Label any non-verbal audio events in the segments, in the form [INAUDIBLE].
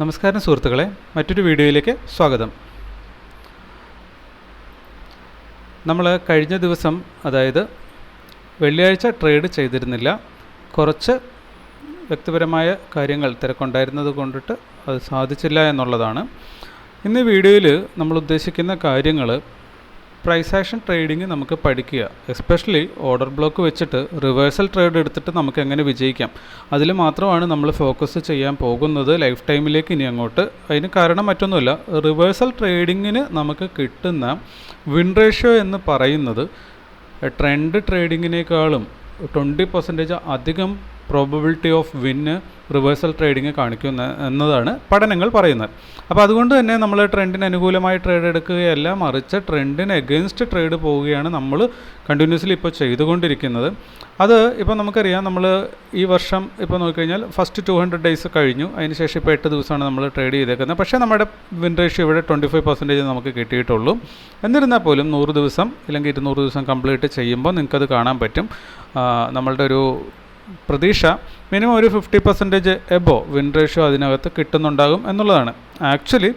നമസ്കാരം സുഹൃത്തുക്കളെ മറ്റൊരു വീഡിയോയിലേക്ക് സ്വാഗതം. നമ്മൾ കഴിഞ്ഞ ദിവസം അതായത് വെള്ളിയാഴ്ച ട്രേഡ് ചെയ്തിരുന്നില്ല. കുറച്ച് വ്യക്തിപരമായ കാര്യങ്ങൾ തിരക്കുണ്ടായിരുന്നത് കൊണ്ടിട്ട് അത് സാധിച്ചില്ല എന്നുള്ളതാണ്. ഇന്ന് വീഡിയോയിൽ നമ്മൾ ഉദ്ദേശിക്കുന്ന കാര്യങ്ങൾ പ്രൈസ് ആക്ഷൻ ട്രേഡിംഗ് നമുക്ക് പഠിക്കുക. എസ്പെഷ്യലി ഓർഡർ ബ്ലോക്ക് വെച്ചിട്ട് റിവേഴ്സൽ ട്രേഡ് എടുത്തിട്ട് നമുക്ക് എങ്ങനെ വിജയിക്കാം. അതിൽ മാത്രമാണ് നമ്മൾ ഫോക്കസ് ചെയ്യാൻ പോകുന്നത് ലൈഫ് ടൈമിലേക്ക് ഇനി അങ്ങോട്ട്. അതിന് കാരണം മറ്റൊന്നുമില്ല റിവേഴ്സൽ ട്രേഡിങ്ങിന് നമുക്ക് കിട്ടുന്ന വിൻ റേഷ്യോ എന്ന് പറയുന്നത് ട്രെൻഡ് ട്രേഡിങ്ങിനേക്കാളും ട്വന്റി പെർസെന്റേജ് അധികം probability of win reversal trading കാണിക്കുന്ന എന്നതാണ് പഠനങ്ങൾ പറയുന്നത്. അപ്പോൾ അതുകൊണ്ട് തന്നെ നമ്മൾ ട്രെൻഡിന് അനുകൂലമായി ട്രേഡ് എടുക്കുകയല്ല മറിച്ച് ട്രെൻഡിന് എഗെയിൻസ്റ്റ് ട്രേഡ് പോവുകയാണ് നമ്മൾ കണ്ടിന്യൂസ്ലി ഇപ്പോൾ ചെയ്തുകൊണ്ടിരിക്കുന്നത്. അത് ഇപ്പോൾ നമുക്കറിയാം നമ്മൾ ഈ വർഷം ഇപ്പോൾ നോക്കിക്കഴിഞ്ഞാൽ ഫസ്റ്റ് ടു ഹൺഡ്രഡ് ഡേയ്സ് കഴിഞ്ഞു. അതിനുശേഷം ഇപ്പോൾ എട്ട് ദിവസമാണ് നമ്മൾ ട്രേഡ് ചെയ്തേക്കുന്നത്. പക്ഷേ നമ്മുടെ വിൻ റേഷ്യോ ഇവിടെ ട്വന്റി ഫൈവ് പെർസെന്റേജ് നമുക്ക് കിട്ടിയിട്ടുള്ളൂ. എന്നിരുന്നാൽ പോലും നൂറ് ദിവസം അല്ലെങ്കിൽ ഇരുന്നൂറ് ദിവസം കംപ്ലീറ്റ് ചെയ്യുമ്പോൾ നിങ്ങൾക്കത് കാണാൻ പറ്റും. നമ്മളുടെ ഒരു പ്രതീക്ഷ മിനിമം ഒരു fifty percentage above win ratio അതിനകത്ത് കിട്ടുന്നുണ്ടാകും എന്നുള്ളതാണ്. ആക്ച്വലി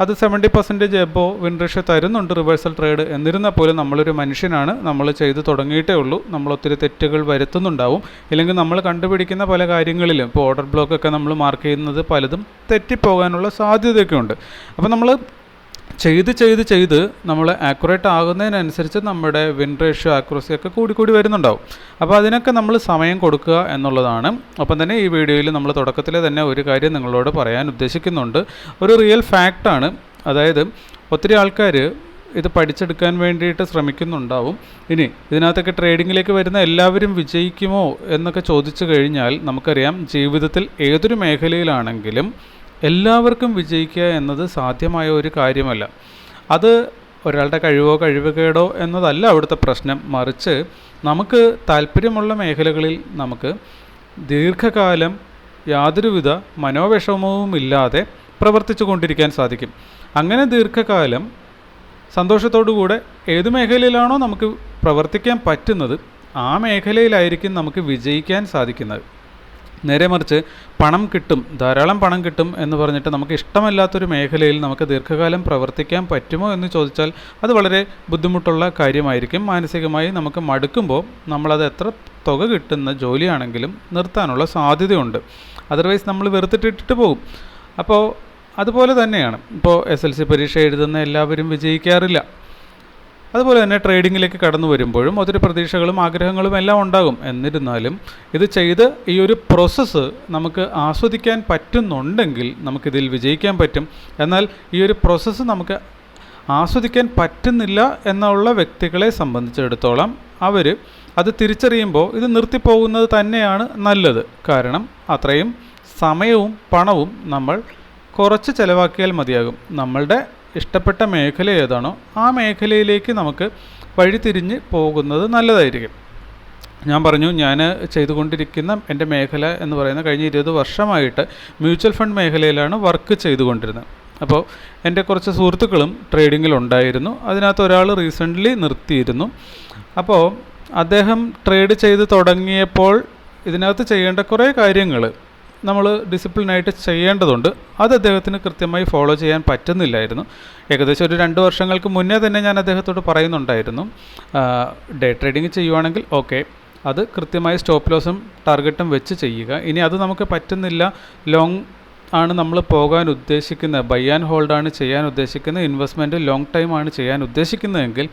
അത് seventy percentage above win ratio തരുന്നുണ്ട് റിവേഴ്സൽ ട്രേഡ് എന്നിരുന്നാൽ പോലും നമ്മളൊരു മനുഷ്യനാണ്. നമ്മൾ ചെയ്ത് തുടങ്ങിയിട്ടേ ഉള്ളൂ. നമ്മൾ ഒത്തിരി തെറ്റുകൾ വരുത്തുന്നുണ്ടാവും. ഇല്ലെങ്കിൽ നമ്മൾ കണ്ടുപിടിക്കുന്ന പല കാര്യങ്ങളിലും ഇപ്പോൾ ഓർഡർ ബ്ലോക്കൊക്കെ നമ്മൾ മാർക്ക് ചെയ്യുന്നത് പലതും തെറ്റിപ്പോകാനുള്ള സാധ്യതയൊക്കെ ഉണ്ട് അപ്പോൾ നമ്മൾ ചെയ്ത് ചെയ്ത് ചെയ്ത് നമ്മൾ ആക്യുറേറ്റ് ആകുന്നതിനനുസരിച്ച് നമ്മുടെ വിൻ റേഷ്യോ ആക്യുറസി ഒക്കെ കൂടി കൂടി വരുന്നുണ്ടാവും. അപ്പോൾ അതിനൊക്കെ നമ്മൾ സമയം കൊടുക്കുക എന്നുള്ളതാണ്. അപ്പം തന്നെ ഈ വീഡിയോയിൽ നമ്മൾ തുടക്കത്തിൽ തന്നെ ഒരു കാര്യം നിങ്ങളോട് പറയാൻ ഉദ്ദേശിക്കുന്നുണ്ട്. ഒരു റിയൽ ഫാക്റ്റാണ് അതായത് ഒത്തിരി ആൾക്കാർ ഇത് പഠിച്ചെടുക്കാൻ വേണ്ടിയിട്ട് ശ്രമിക്കുന്നുണ്ടാവും. ഇനി ഇതിനകത്തൊക്കെ ട്രേഡിങ്ങിലേക്ക് വരുന്ന എല്ലാവരും വിജയിക്കുമോ എന്നൊക്കെ ചോദിച്ചു കഴിഞ്ഞാൽ നമുക്കറിയാം ജീവിതത്തിൽ ഏതൊരു മേഖലയിലാണെങ്കിലും എല്ലാവർക്കും വിജയിക്കുക എന്നത് സാധ്യമായ ഒരു കാര്യമല്ല. അത് ഒരാളുടെ കഴിവോ കഴിവുകേടോ എന്നതല്ല അവിടുത്തെ പ്രശ്നം. മറിച്ച് നമുക്ക് താല്പര്യമുള്ള മേഖലകളിൽ നമുക്ക് ദീർഘകാലം യാതൊരുവിധ മനോവിഷമവുമില്ലാതെ പ്രവർത്തിച്ചു കൊണ്ടിരിക്കാൻ സാധിക്കും. അങ്ങനെ ദീർഘകാലം സന്തോഷത്തോടുകൂടെ ഏത് മേഖലയിലാണോ നമുക്ക് പ്രവർത്തിക്കാൻ പറ്റുന്നത് ആ മേഖലയിലായിരിക്കും നമുക്ക് വിജയിക്കാൻ സാധിക്കുന്നത്. നേരെ മറിച്ച് പണം കിട്ടും ധാരാളം പണം കിട്ടും എന്ന് പറഞ്ഞിട്ട് നമുക്ക് ഇഷ്ടമല്ലാത്തൊരു മേഖലയിൽ നമുക്ക് ദീർഘകാലം പ്രവർത്തിക്കാൻ പറ്റുമോ എന്ന് ചോദിച്ചാൽ അത് വളരെ ബുദ്ധിമുട്ടുള്ള കാര്യമായിരിക്കും. മാനസികമായി നമുക്ക് മടുക്കുമ്പോൾ നമ്മളത് എത്ര തുക കിട്ടുന്ന ജോലിയാണെങ്കിലും നിർത്താനുള്ള സാധ്യതയുണ്ട്. അതർവൈസ് നമ്മൾ വെറുത്തിട്ടിട്ടിട്ട് പോകും. അപ്പോൾ അതുപോലെ തന്നെയാണ്. ഇപ്പോൾ എസ് എൽ സി പരീക്ഷ എഴുതുന്ന എല്ലാവരും വിജയിക്കാറില്ല. അതുപോലെ തന്നെ ട്രേഡിങ്ങിലേക്ക് കടന്നു വരുമ്പോഴും ഒത്തിരി പ്രതീക്ഷകളും ആഗ്രഹങ്ങളും എല്ലാം ഉണ്ടാകും. എന്നിരുന്നാലും ഇത് ചെയ്ത് ഈ ഒരു പ്രോസസ്സ് നമുക്ക് ആസ്വദിക്കാൻ പറ്റുന്നുണ്ടെങ്കിൽ നമുക്കിതിൽ വിജയിക്കാൻ പറ്റും. എന്നാൽ ഈ ഒരു പ്രോസസ്സ് നമുക്ക് ആസ്വദിക്കാൻ പറ്റുന്നില്ല എന്നുള്ള വ്യക്തികളെ സംബന്ധിച്ചിടത്തോളം അവർ അത് തിരിച്ചറിയുമ്പോൾ ഇത് നിർത്തിപ്പോകുന്നത് തന്നെയാണ് നല്ലത്. കാരണം അത്രയും സമയവും പണവും നമ്മൾ കുറച്ച് ചിലവാക്കിയാൽ മതിയാകും. നമ്മളുടെ ഇഷ്ടപ്പെട്ട മേഖല ഏതാണോ ആ മേഖലയിലേക്ക് നമുക്ക് വഴിതിരിഞ്ഞ് പോകുന്നത് നല്ലതായിരിക്കും. ഞാൻ പറഞ്ഞു ഞാൻ ചെയ്തുകൊണ്ടിരിക്കുന്ന എന്റെ മേഖല എന്ന് പറയുന്ന കഴിഞ്ഞ ഇരുപത് വർഷമായിട്ട് മ്യൂച്വൽ ഫണ്ട് മേഖലയിലാണ് വർക്ക് ചെയ്തുകൊണ്ടിരുന്നത്. അപ്പോൾ എന്റെ കുറച്ച് സുഹൃത്തുക്കളും ട്രേഡിങ്ങിലുണ്ടായിരുന്നു അതിനകത്ത് ഒരാൾ റീസെന്റ്ലി നിർത്തിയിരുന്നു. അപ്പോൾ അദ്ദേഹം ട്രേഡ് ചെയ്ത് തുടങ്ങിയപ്പോൾ ഇതിനകത്ത് ചെയ്യേണ്ട കുറേ കാര്യങ്ങൾ നമ്മൾ ഡിസിപ്ലിനായിട്ട് ചെയ്യേണ്ടതുണ്ട്. അത് അദ്ദേഹത്തിന് കൃത്യമായി ഫോളോ ചെയ്യാൻ പറ്റുന്നില്ലായിരുന്നു. ഏകദേശം ഒരു രണ്ട് വർഷങ്ങൾക്ക് മുന്നേ തന്നെ ഞാൻ അദ്ദേഹത്തോട് പറയുന്നുണ്ടായിരുന്നു. ഡേ ട്രേഡിംഗ് ചെയ്യുവാണെങ്കിൽ ഓക്കെ അത് കൃത്യമായി സ്റ്റോപ്പ് ലോസും ടാർഗറ്റും വെച്ച് ചെയ്യുക. ഇനി അത് നമുക്ക് പറ്റുന്നില്ല. ലോങ് ആണ് നമ്മൾ പോകാൻ ഉദ്ദേശിക്കുന്നത്. ബൈ ആൻഡ് ഹോൾഡാണ് ചെയ്യാൻ ഉദ്ദേശിക്കുന്നത്. ഇൻവെസ്റ്റ്മെന്റ് ലോങ് ടൈം ആണ് ചെയ്യാൻ ഉദ്ദേശിക്കുന്നതെങ്കിൽ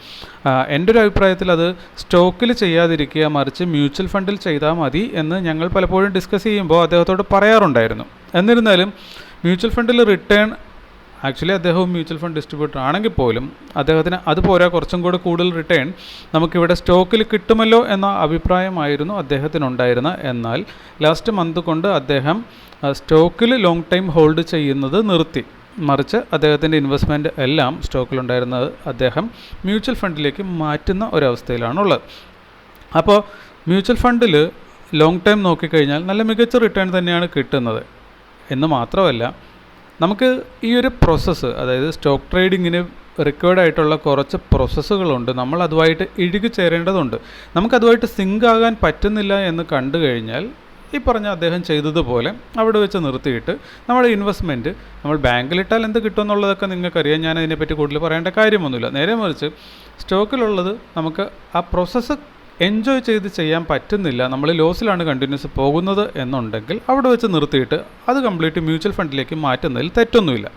എന്റെ ഒരു അഭിപ്രായത്തിൽ അത് സ്റ്റോക്കിൽ ചെയ്യാതിരിക്കുക മറിച്ച് മ്യൂച്വൽ ഫണ്ടിൽ ചെയ്താൽ മതി എന്ന് ഞങ്ങൾ പലപ്പോഴും ഡിസ്കസ് ചെയ്യുമ്പോൾ അദ്ദേഹത്തോട് പറയാറുണ്ടായിരുന്നു. എന്നിരുന്നാലും മ്യൂച്വൽ ഫണ്ടിൽ റിട്ടേൺ ആക്ച്വലി അദ്ദേഹവും മ്യൂച്വൽ ഫണ്ട് ഡിസ്ട്രിബ്യൂട്ടർ ആണെങ്കിൽ പോലും അദ്ദേഹത്തിന് അത് പോരാ കുറച്ചും കൂടെ കൂടുതൽ റിട്ടേൺ നമുക്കിവിടെ സ്റ്റോക്കിൽ കിട്ടുമല്ലോ എന്ന അഭിപ്രായമായിരുന്നു അദ്ദേഹത്തിനുണ്ടായിരുന്ന എന്നാൽ ലാസ്റ്റ് മന്ത് കൊണ്ട് അദ്ദേഹം സ്റ്റോക്കിൽ ലോങ് ടൈം ഹോൾഡ് ചെയ്യുന്നത് നിർത്തി. മറിച്ച് അദ്ദേഹത്തിന്റെ ഇൻവെസ്റ്റ്മെന്റ് എല്ലാം സ്റ്റോക്കിലുണ്ടായിരുന്നത് അദ്ദേഹം മ്യൂച്വൽ ഫണ്ടിലേക്ക് മാറ്റുന്ന ഒരവസ്ഥയിലാണുള്ളത്. അപ്പോൾ മ്യൂച്വൽ ഫണ്ടിൽ ലോങ് ടൈം നോക്കിക്കഴിഞ്ഞാൽ നല്ല മികച്ച റിട്ടേൺ തന്നെയാണ് കിട്ടുന്നത്. എന്ന് മാത്രമല്ല നമുക്ക് ഈ ഒരു പ്രോസസ്സ് അതായത് സ്റ്റോക്ക് ട്രേഡിങ്ങിന് റിക്വയർഡ് ആയിട്ടുള്ള കുറച്ച് പ്രോസസ്സുകളുണ്ട് നമ്മൾ അതുമായിട്ട് ഇഴുകി ചേരേണ്ടതുണ്ട്. നമുക്കതുമായിട്ട് സിങ്ക് ആകാൻ പറ്റുന്നില്ല എന്ന് കണ്ടു കഴിഞ്ഞാൽ ഈ പറഞ്ഞ അദ്ദേഹം ചെയ്തതുപോലെ അവിടെ വെച്ച് നിർത്തിയിട്ട് നമ്മുടെ ഇൻവെസ്റ്റ്മെന്റ് നമ്മൾ ബാങ്കിലിട്ടാൽ എന്ത് കിട്ടും എന്നുള്ളതൊക്കെ നിങ്ങൾക്കറിയാം. ഞാൻ അതിനെപ്പറ്റി കൂടുതൽ പറയേണ്ട കാര്യമൊന്നുമില്ല. നേരെ മറിച്ച് സ്റ്റോക്കിലുള്ളത് നമുക്ക് ആ പ്രോസസ്സ് എൻജോയ് ചെയ്ത് ചെയ്യാൻ പറ്റുന്നില്ല നമ്മൾ ലോസിലാണ് കണ്ടിന്യൂസ് പോകുന്നത് എന്നുണ്ടെങ്കിൽ അവിടെ വെച്ച് നിർത്തിയിട്ട് അത് കംപ്ലീറ്റ് മ്യൂച്വൽ ഫണ്ടിലേക്ക് മാറ്റുന്നതിൽ തെറ്റൊന്നുമില്ല.